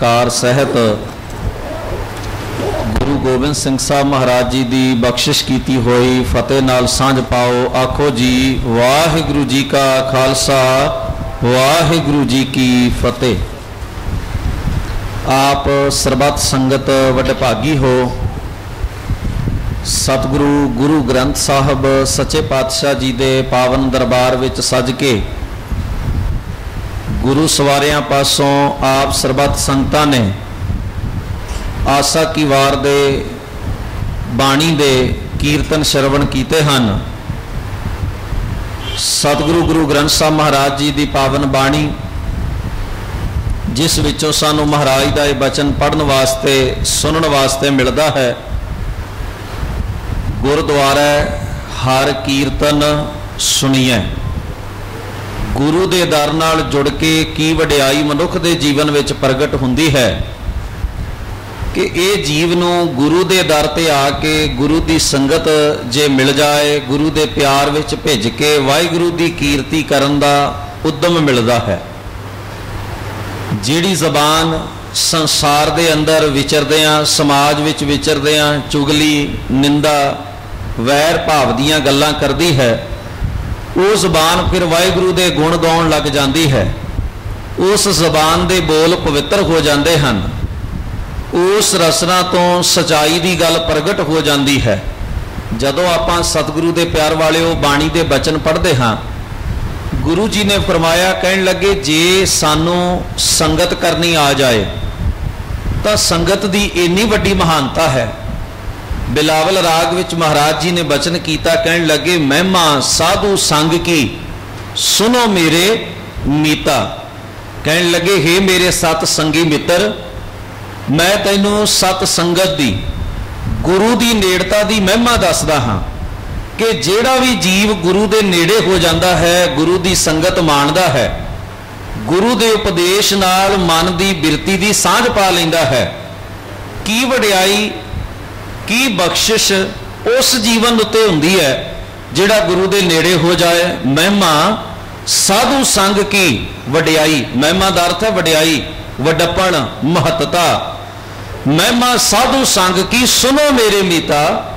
ਕਾਰ ਸਹਿਤ ਗੁਰੂ ਗੋਬਿੰਦ ਸਿੰਘ ਸਾਹਿਬ ਮਹਾਰਾਜ ਜੀ ਦੀ ਬਖਸ਼ਿਸ਼ ਕੀਤੀ ਹੋਈ, ਫਤਿਹ ਨਾਲ ਸਾਂਝ ਪਾਓ। ਆਖੋ ਜੀ, ਵਾਹਿਗੁਰੂ ਜੀ ਕਾ ਖਾਲਸਾ, ਵਾਹਿਗੁਰੂ ਜੀ ਕੀ ਫਤਿਹ। ਆਪ ਸਰਬੱਤ ਸੰਗਤ ਵੱਡੇ ਭਾਗੀ ਹੋ। ਸਤਿਗੁਰੂ ਗੁਰੂ ਗ੍ਰੰਥ ਸਾਹਿਬ ਸੱਚੇ ਪਾਤਸ਼ਾਹ ਜੀ ਦੇ ਪਾਵਨ ਦਰਬਾਰ ਵਿੱਚ ਸੱਜ ਕੇ ਗੁਰੂ ਸਵਾਰਿਆਂ ਪਾਸੋਂ ਆਪ ਸਰਬੱਤ ਸੰਗਤਾਂ ਨੇ ਆਸਾ ਕੀ ਵਾਰ ਦੇ, ਬਾਣੀ ਦੇ ਕੀਰਤਨ ਸ਼ਰਵਣ ਕੀਤੇ ਹਨ। ਸਤਿਗੁਰੂ ਗੁਰੂ ਗ੍ਰੰਥ ਸਾਹਿਬ ਮਹਾਰਾਜ ਜੀ ਦੀ ਪਾਵਨ ਬਾਣੀ, ਜਿਸ ਵਿੱਚੋਂ ਸਾਨੂੰ ਮਹਾਰਾਜ ਦਾ ਇਹ ਬਚਨ ਪੜਨ ਵਾਸਤੇ, ਸੁਣਨ ਵਾਸਤੇ ਮਿਲਦਾ ਹੈ, ਗੁਰਦੁਆਰਾ ਹਰ ਕੀਰਤਨ ਸੁਣੀਐ। ਗੁਰੂ ਦੇ ਦਰ ਨਾਲ ਜੁੜ ਕੇ ਕੀ ਵਡਿਆਈ ਮਨੁੱਖ ਦੇ ਜੀਵਨ ਵਿੱਚ ਪ੍ਰਗਟ ਹੁੰਦੀ ਹੈ? ਕਿ ਇਹ ਜੀਵ ਨੂੰ ਗੁਰੂ ਦੇ ਦਰ ਤੇ ਆ ਕੇ ਗੁਰੂ ਦੀ ਸੰਗਤ ਜੇ ਮਿਲ ਜਾਏ, ਗੁਰੂ ਦੇ ਪਿਆਰ ਵਿੱਚ ਭਿੱਜ ਕੇ ਵਾਹਿਗੁਰੂ ਦੀ ਕੀਰਤੀ ਕਰਨ ਦਾ ਉਦਮ ਮਿਲਦਾ ਹੈ। ਜਿਹੜੀ ਜ਼ਬਾਨ ਸੰਸਾਰ ਦੇ ਅੰਦਰ ਵਿਚਰਦਿਆਂ ਸਮਾਜ ਵਿੱਚ ਵਿਚਰਦਿਆਂ ਚੁਗਲੀ, ਨਿੰਦਾ, ਵੈਰ ਭਾਵ ਦੀਆਂ ਗੱਲਾਂ ਕਰਦੀ ਹੈ ਉਹ ਜ਼ਬਾਨ ਫਿਰ ਵਾਹਿਗੁਰੂ ਦੇ ਗੁਣ ਗਾਉਣ ਲੱਗ ਜਾਂਦੀ ਹੈ। ਉਸ ਜ਼ਬਾਨ ਦੇ ਬੋਲ ਪਵਿੱਤਰ ਹੋ ਜਾਂਦੇ ਹਨ। ਉਸ ਰਸਨਾ ਤੋਂ ਸਚਾਈ ਦੀ ਗੱਲ ਪ੍ਰਗਟ ਹੋ ਜਾਂਦੀ ਹੈ। ਜਦੋਂ ਆਪਾਂ ਸਤਿਗੁਰੂ ਦੇ ਪਿਆਰ ਵਾਲਿਓ ਬਾਣੀ ਦੇ ਬਚਨ ਪੜ੍ਹਦੇ ਹਾਂ, ਗੁਰੂ ਜੀ ਨੇ ਫਰਮਾਇਆ, ਕਹਿਣ ਲੱਗੇ, ਜੇ ਸਾਨੂੰ ਸੰਗਤ ਕਰਨੀ ਆ ਜਾਏ, ਤਾਂ ਸੰਗਤ ਦੀ ਇੰਨੀ ਵੱਡੀ ਮਹਾਨਤਾ ਹੈ ਬਿਲਾਵਲ ਰਾਗ ਵਿੱਚ ਮਹਾਰਾਜ ਜੀ ਨੇ ਬਚਨ ਕੀਤਾ, ਕਹਿਣ ਲੱਗੇ, ਮਹਿਮਾ, ਸਾਧੂ ਸੰਗ ਕੀ? ਸੁਨੋ ਮੇਰੇ ਮੀਤਾ। ਕਹਿਣ ਲੱਗੇ हे ਮੇਰੇ ਸਤ ਸੰਗੀ ਮਿੱਤਰ, ਮੈਂ ਤੈਨੂੰ ਸਤ ਸੰਗਤ ਦੀ, ਗੁਰੂ ਦੀ ਨੇੜਤਾ ਦੀ ਮਹਿਮਾ ਦੱਸਦਾ ਹਾਂ ਕਿ ਜਿਹੜਾ ਵੀ ਜੀਵ ਗੁਰੂ ਦੇ ਨੇੜੇ ਹੋ ਜਾਂਦਾ ਹੈ, ਗੁਰੂ ਦੀ ਸੰਗਤ ਮਾਣਦਾ ਹੈ। ਗੁਰੂ ਦੇ ਉਪਦੇਸ਼ ਨਾਲ ਮਨ ਦੀ ਬਿਰਤੀ ਦੀ ਸਾਂਝ ਪਾ ਲੈਂਦਾ ਹੈ। ਕੀ ਵਡਿਆਈ ਕੀ ਬਖਸ਼ਿਸ਼ ਉਸ ਜੀਵਨ ਉੱਤੇ ਹੁੰਦੀ ਹੈ ਜਿਹੜਾ ਗੁਰੂ ਦੇ ਨੇੜੇ ਹੋ ਜਾਏ? ਮਹਿਮਾ ਸਾਧੂ ਸੰਗ ਕੀ ਵਡਿਆਈ? ਮਹਿਮਾ ਦਾ ਅਰਥ ਹੈ ਵਡਿਆਈ, ਵਡਪਣ, ਮਹੱਤਤਾ। ਮਹਿਮਾ ਸਾਧੂ ਸੰਗ ਕੀ? ਸੁਨੋ ਮੇਰੇ ਮੀਤਾ,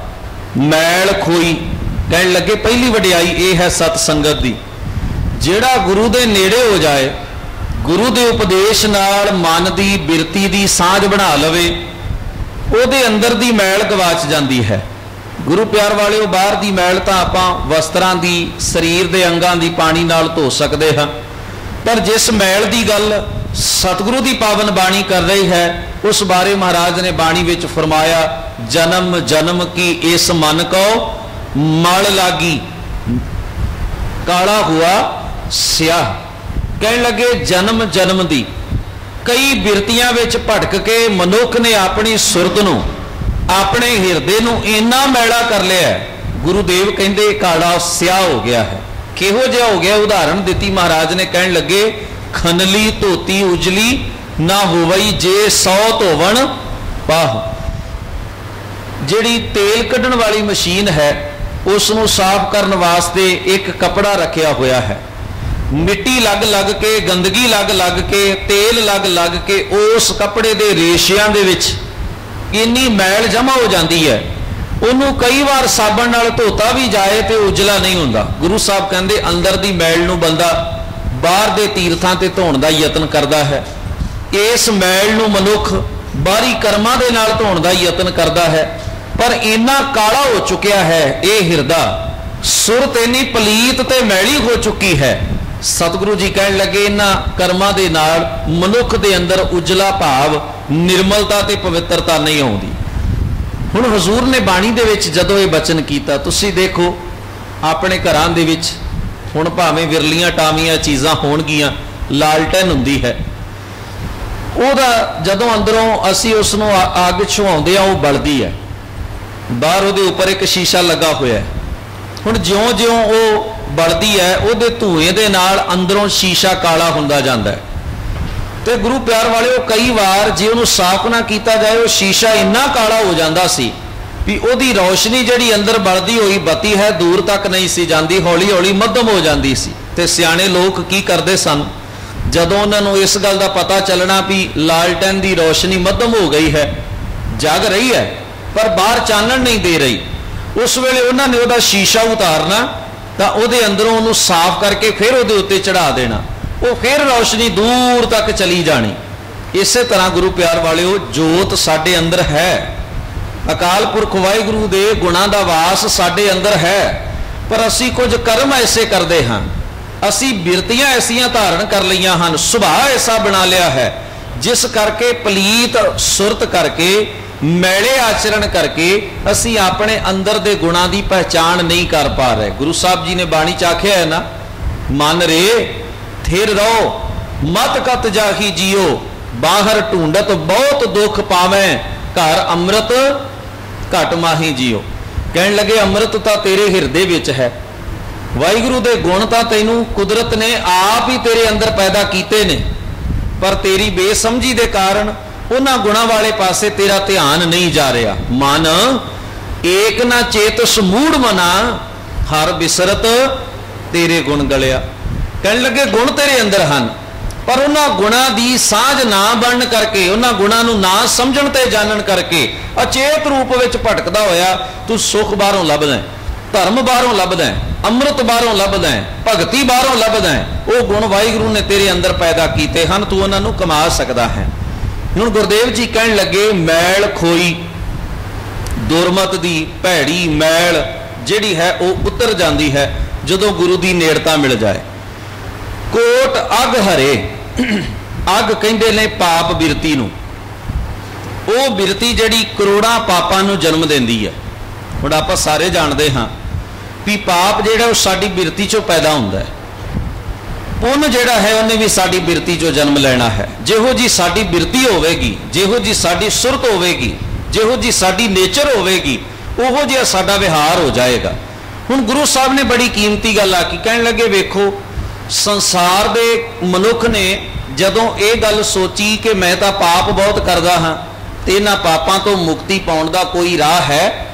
ਮੈਲ ਖੋਈ। ਕਹਿਣ ਲੱਗੇ, ਪਹਿਲੀ ਵਡਿਆਈ ਇਹ ਹੈ ਸਤ ਸੰਗਤ ਦੀ। ਜਿਹੜਾ ਗੁਰੂ ਦੇ ਨੇੜੇ ਹੋ ਜਾਏ, ਗੁਰੂ ਦੇ ਉਪਦੇਸ਼ ਨਾਲ ਮਨ ਦੀ ਬਿਰਤੀ ਦੀ ਸਾਂਝ ਬਣਾ ਲਵੇ ਉਹਦੇ ਅੰਦਰ ਦੀ ਮੈਲ ਗਵਾਚ ਜਾਂਦੀ ਹੈ। ਗੁਰੂ ਪਿਆਰ ਵਾਲਿਓ, ਬਾਹਰ ਦੀ ਮੈਲ ਤਾਂ ਆਪਾਂ ਵਸਤਰਾਂ ਦੀ, ਸਰੀਰ ਦੇ ਅੰਗਾਂ ਦੀ ਪਾਣੀ ਨਾਲ ਧੋ ਸਕਦੇ ਹਾਂ। ਪਰ ਜਿਸ ਮੈਲ ਦੀ ਗੱਲ ਸਤਿਗੁਰੂ ਦੀ ਪਾਵਨ ਬਾਣੀ ਕਰ ਰਹੀ ਹੈ, ਉਸ ਬਾਰੇ ਮਹਾਰਾਜ ਨੇ ਬਾਣੀ ਵਿੱਚ ਫਰਮਾਇਆ, ਜਨਮ ਜਨਮ ਕੀ ਇਸ ਮਨ ਕੋ? ਮਲ ਲਾਗੀ। ਕਾਲਾ ਹੁਆ ਸਿਆਹ। ਕਹਿਣ ਲੱਗੇ, ਜਨਮ ਜਨਮ ਦੀ। ਕਈ ਬਿਰਤੀਆਂ ਵਿੱਚ ਭਟਕ ਕੇ ਮਨੁੱਖ ਨੇ ਆਪਣੀ ਸੁਰਤ ਨੂੰ, ਆਪਣੇ ਹਿਰਦੇ ਨੂੰ ਇੰਨਾ ਮੈਲਾ ਕਰ ਲਿਆ ਗੁਰੂਦੇਵ ਕਹਿੰਦੇ, ਕਾਲਾ ਸਿਆਹ ਹੋ ਗਿਆ ਹੈ। ਕਿਹੋ ਜਿਹਾ ਹੋ ਗਿਆ? ਉਦਾਹਰਣ ਦਿੱਤੀ ਮਹਾਰਾਜ ਨੇ, ਕਹਿਣ ਲੱਗੇ, ਖਨਲੀ ਧੋਤੀ ਉਜਲੀ, ਨਾ ਹੋਵਈ ਜੇ ਸੌ ਧੋਵਣ ਪਾਹ। ਜਿਹੜੀ ਤੇਲ ਕੱਢਣ ਵਾਲੀ ਮਸ਼ੀਨ ਹੈ ਉਸ ਨੂੰ ਸਾਫ਼ ਕਰਨ ਵਾਸਤੇ ਇੱਕ ਕਪੜਾ ਰੱਖਿਆ ਹੋਇਆ ਹੈ। ਮਿੱਟੀ ਲੱਗ ਲੱਗ ਕੇ, ਗੰਦਗੀ ਲੱਗ ਲੱਗ ਕੇ, ਤੇਲ ਲੱਗ ਲੱਗ ਕੇ, ਉਸ ਕੱਪੜੇ ਦੇ ਰੇਸ਼ਿਆਂ ਦੇ ਵਿੱਚ ਇੰਨੀ ਮੈਲ ਜਮਾ ਹੋ ਜਾਂਦੀ ਹੈ। ਉਹਨੂੰ ਕਈ ਵਾਰ ਸਾਬਣ ਨਾਲ ਧੋਤਾ ਵੀ ਜਾਏ ਤੇ ਉਜਲਾ ਨਹੀਂ ਹੁੰਦਾ। ਗੁਰੂ ਸਾਹਿਬ ਕਹਿੰਦੇ, ਅੰਦਰ ਦੀ ਮੈਲ ਨੂੰ ਬੰਦਾ ਬਾਹਰ ਦੇ ਤੀਰਥਾਂ ਤੇ ਧੋਣ ਦਾ ਯਤਨ ਕਰਦਾ ਹੈ। ਇਸ ਮੈਲ ਨੂੰ ਮਨੁੱਖ ਬਾਹਰੀ ਕਰਮਾਂ ਦੇ ਨਾਲ ਧੋਣ ਦਾ ਯਤਨ ਕਰਦਾ ਹੈ। ਪਰ ਇੰਨਾ ਕਾਲਾ ਹੋ ਚੁੱਕਿਆ ਹੈ, ਇਹ ਹਿਰਦਾ ਸੁਰਤ ਇੰਨੀ ਪਲੀਤ ਤੇ ਮੈਲੀ ਹੋ ਚੁੱਕੀ ਹੈ। ਸਤਿਗੁਰੂ ਜੀ ਕਹਿਣ ਲੱਗੇ ਇਹਨਾਂ ਕਰਮਾਂ ਦੇ ਨਾਲ ਮਨੁੱਖ ਦੇ ਅੰਦਰ ਉਜਲਾ ਭਾਵ, ਨਿਰਮਲਤਾ ਤੇ ਪਵਿੱਤਰਤਾ ਨਹੀਂ ਆਉਂਦੀ। ਹੁਣ ਹਜ਼ੂਰ ਨੇ ਬਾਣੀ ਦੇ ਵਿੱਚ ਜਦੋਂ ਇਹ ਬਚਨ ਕੀਤਾ, ਤੁਸੀਂ ਦੇਖੋ, ਆਪਣੇ ਘਰਾਂ ਦੇ ਵਿੱਚ ਹੁਣ ਭਾਵੇਂ ਵਿਰਲੀਆਂ ਟਾਵੀਆਂ ਚੀਜ਼ਾਂ ਹੋਣਗੀਆਂ, ਲਾਲਟਨ ਹੁੰਦੀ ਹੈ। ਉਹਦਾ ਜਦੋਂ ਅੰਦਰੋਂ ਅਸੀਂ ਉਸ ਨੂੰ ਅੱਗ ਛੁਹਾਉਂਦੇ ਆ, ਉਹ ਬਲਦੀ ਹੈ। ਬਾਹਰ ਉਹਦੇ ਉੱਪਰ ਇੱਕ ਸ਼ੀਸ਼ਾ ਲੱਗਾ ਹੋਇਆ ਹੈ। ਹੁਣ ਜਿਉਂ-ਜਿਉਂ ਉਹ ਬਲਦੀ ਹੈ, ਉਹਦੇ ਧੂਏ ਦੇ ਨਾਲ ਅੰਦਰੋਂ ਸ਼ੀਸ਼ਾ ਕਾਲਾ ਹੁੰਦਾ ਜਾਂਦਾ ਹੈ। ਤੇ ਗੁਰੂ ਪਿਆਰ ਵਾਲਿਓ, ਕਈ ਵਾਰ ਜੇ ਉਹਨੂੰ ਸਾਫ਼ ਨਾ ਕੀਤਾ ਜਾਏ, ਉਹ ਸ਼ੀਸ਼ਾ ਇੰਨਾ ਕਾਲਾ ਹੋ ਜਾਂਦਾ ਸੀ ਵੀ ਉਹਦੀ ਰੌਸ਼ਨੀ ਜਿਹੜੀ ਅੰਦਰ ਬਲਦੀ ਹੋਈ ਬੱਤੀ ਹੈ, ਦੂਰ ਤੱਕ ਨਹੀਂ ਸੀ ਜਾਂਦੀ ਹੌਲੀ ਹੌਲੀ ਮੱਧਮ ਹੋ ਜਾਂਦੀ ਸੀ। ਤੇ ਸਿਆਣੇ ਲੋਕ ਕੀ ਕਰਦੇ ਸਨ? ਜਦੋਂ ਉਹਨਾਂ ਨੂੰ ਇਸ ਗੱਲ ਦਾ ਪਤਾ ਚੱਲਣਾ ਵੀ ਲਾਲਟਨ ਦੀ ਰੌਸ਼ਨੀ ਮੱਧਮ ਹੋ ਗਈ ਹੈ, ਜਗ ਰਹੀ ਹੈ, ਪਰ ਬਾਹਰ ਚਾਨਣ ਨਹੀਂ ਦੇ ਰਹੀ, ਉਸ ਵੇਲੇ ਉਹਨਾਂ ਨੇ ਉਹਦਾ ਸ਼ੀਸ਼ਾ ਉਤਾਰਨਾ ਤਾਂ ਉਹਦੇ ਅੰਦਰੋਂ ਉਹਨੂੰ ਸਾਫ਼ ਕਰਕੇ ਫਿਰ ਉਹਦੇ ਉੱਤੇ ਚੜਾ ਦੇਣਾ। ਉਹ ਫਿਰ ਰੌਸ਼ਨੀ ਦੂਰ ਤੱਕ ਚਲੀ ਜਾਣੀ। ਇਸੇ ਤਰ੍ਹਾਂ ਗੁਰੂ ਪਿਆਰ ਵਾਲਿਓ, ਜੋਤ ਸਾਡੇ ਅੰਦਰ ਹੈ। ਅਕਾਲ ਪੁਰਖ ਵਾਹਿਗੁਰੂ ਦੇ ਗੁਣਾਂ ਦਾ ਵਾਸ ਸਾਡੇ ਅੰਦਰ ਹੈ। ਪਰ ਅਸੀਂ ਕੁਝ ਕਰਮ ਐਸੇ ਕਰਦੇ ਹਾਂ। ਅਸੀਂ ਬਿਰਤੀਆਂ ਐਸੀਆਂ ਧਾਰਨ ਕਰ ਲਈਆਂ ਹਨ। ਸੁਭਾਅ ਐਸਾ ਬਣਾ ਲਿਆ ਹੈ, ਜਿਸ ਕਰਕੇ ਪਲੀਤ ਸੁਰਤ ਕਰਕੇ ਮੈਲੇ ਆਚਰਣ ਕਰਕੇ ਅਸੀਂ ਆਪਣੇ ਅੰਦਰ ਦੇ ਗੁਣਾਂ ਦੀ ਪਹਿਚਾਣ ਨਹੀਂ ਕਰ ਪਾ ਰਹੇ। ਗੁਰੂ ਸਾਹਿਬ ਜੀ ਨੇ ਬਾਣੀ ਚ ਆਖਿਆ ਹੈ ਨਾ, ਮਨ ਰੇ, ਥਿਰ ਰਹੋ, ਮਤ ਕਤ ਜਾਹੀ ਜਿਓ, ਬਾਹਰ ਢੂੰਡਤ ਬਹੁਤ ਦੁੱਖ ਪਾਵੇਂ, ਘਰ ਅੰਮ੍ਰਿਤ ਘਟ ਮਾਹੀ ਜਿਓ। ਕਹਿਣ ਲੱਗੇ, ਅੰਮ੍ਰਿਤ ਤਾਂ ਤੇਰੇ ਹਿਰਦੇ ਵਿੱਚ ਹੈ। ਵਾਹਿਗੁਰੂ ਦੇ ਗੁਣ ਤਾਂ ਤੈਨੂੰ ਕੁਦਰਤ ਨੇ ਆਪ ਹੀ ਤੇਰੇ ਅੰਦਰ ਪੈਦਾ ਕੀਤੇ ਨੇ। ਪਰ ਤੇਰੀ ਬੇਸਮਝੀ ਦੇ ਕਾਰਨ ਉਹਨਾਂ ਗੁਣਾਂ ਵਾਲੇ ਪਾਸੇ ਤੇਰਾ ਧਿਆਨ ਨਹੀਂ ਜਾ ਰਿਹਾ। ਮਨ ਏਕ ਨਾ ਚੇਤ ਸਮੂੜ ਮਨਾ, ਹਰ ਬਿਸਰਤ ਤੇਰੇ ਗੁਣ ਗਲਿਆ। ਕਹਿਣ ਲੱਗੇ, ਗੁਣ ਤੇਰੇ ਅੰਦਰ ਹਨ, ਪਰ ਉਹਨਾਂ ਗੁਣਾਂ ਦੀ ਸਾਂਝ ਨਾ ਬਣਨ ਕਰਕੇ, ਉਹਨਾਂ ਗੁਣਾਂ ਨੂੰ ਨਾ ਸਮਝਣ ਤੇ ਜਾਣਨ ਕਰਕੇ ਅਚੇਤ ਰੂਪ ਵਿੱਚ ਭਟਕਦਾ ਹੋਇਆ ਤੂੰ ਸੁਖ ਬਾਹਰੋਂ ਲੱਭਦਾ ਧਰਮ ਬਾਹਰੋਂ ਲੱਭਦਾ ਅੰਮ੍ਰਿਤ ਬਾਹਰੋਂ ਲੱਭਦਾ ਭਗਤੀ ਬਾਹਰੋਂ ਲੱਭਦਾ ਉਹ ਗੁਣ ਵਾਹਿਗੁਰੂ ਨੇ ਤੇਰੇ ਅੰਦਰ ਪੈਦਾ ਕੀਤੇ ਹਨ, ਤੂੰ ਉਹਨਾਂ ਨੂੰ ਕਮਾ ਸਕਦਾ ਹੈ। ਹੁਣ ਗੁਰਦੇਵ ਜੀ ਕਹਿਣ ਲੱਗੇ, ਮੈਲ ਖੋਈ, ਦੁਰਮਤ ਦੀ ਭੈੜੀ ਮੈਲ ਜਿਹੜੀ ਹੈ ਉਹ ਉਤਰ ਜਾਂਦੀ ਹੈ ਜਦੋਂ ਗੁਰੂ ਦੀ ਨੇੜਤਾ ਮਿਲ ਜਾਏ। ਕੋਟ ਅਗ ਹਰੇ, ਅਗ ਕਹਿੰਦੇ ਨੇ ਪਾਪ ਬਿਰਤੀ ਨੂੰ। ਉਹ ਬਿਰਤੀ ਜਿਹੜੀ ਕਰੋੜਾਂ ਪਾਪਾਂ ਨੂੰ ਜਨਮ ਦਿੰਦੀ ਹੈ। ਹੁਣ ਆਪਾਂ ਸਾਰੇ ਜਾਣਦੇ ਹਾਂ ਵੀ ਪਾਪ ਜਿਹੜਾ ਉਹ ਸਾਡੀ ਬਿਰਤੀ ਚੋਂ ਪੈਦਾ ਹੁੰਦਾ ਹੈ। ਪੁੰਨ ਜਿਹੜਾ ਹੈ, ਉਹਨੇ ਵੀ ਸਾਡੀ ਬਿਰਤੀ ਚੋਂ ਜਨਮ ਲੈਣਾ ਹੈ। ਜਿਹੋ ਜੀ ਸਾਡੀ ਬਿਰਤੀ ਹੋਵੇਗੀ, ਜਿਹੋ ਜੀ ਸਾਡੀ ਸੁਰਤ ਹੋਵੇਗੀ, ਜਿਹੋ ਜੀ ਸਾਡੀ ਨੇਚਰ ਹੋਵੇਗੀ, ਉਹੋ ਜਿਹਾ ਸਾਡਾ ਵਿਹਾਰ ਹੋ ਜਾਏਗਾ। ਹੁਣ ਗੁਰੂ ਸਾਹਿਬ ਨੇ ਬੜੀ ਕੀਮਤੀ ਗੱਲ ਆਖੀ, ਕਹਿਣ ਲੱਗੇ, ਵੇਖੋ, ਸੰਸਾਰ ਦੇ ਮਨੁੱਖ ਨੇ ਜਦੋਂ ਇਹ ਗੱਲ ਸੋਚੀ ਕਿ ਮੈਂ ਤਾਂ ਪਾਪ ਬਹੁਤ ਕਰਦਾ ਹਾਂ ਤੇ ਇਹਨਾਂ ਪਾਪਾਂ ਤੋਂ ਮੁਕਤੀ ਪਾਉਣ ਦਾ ਕੋਈ ਰਾਹ ਹੈ,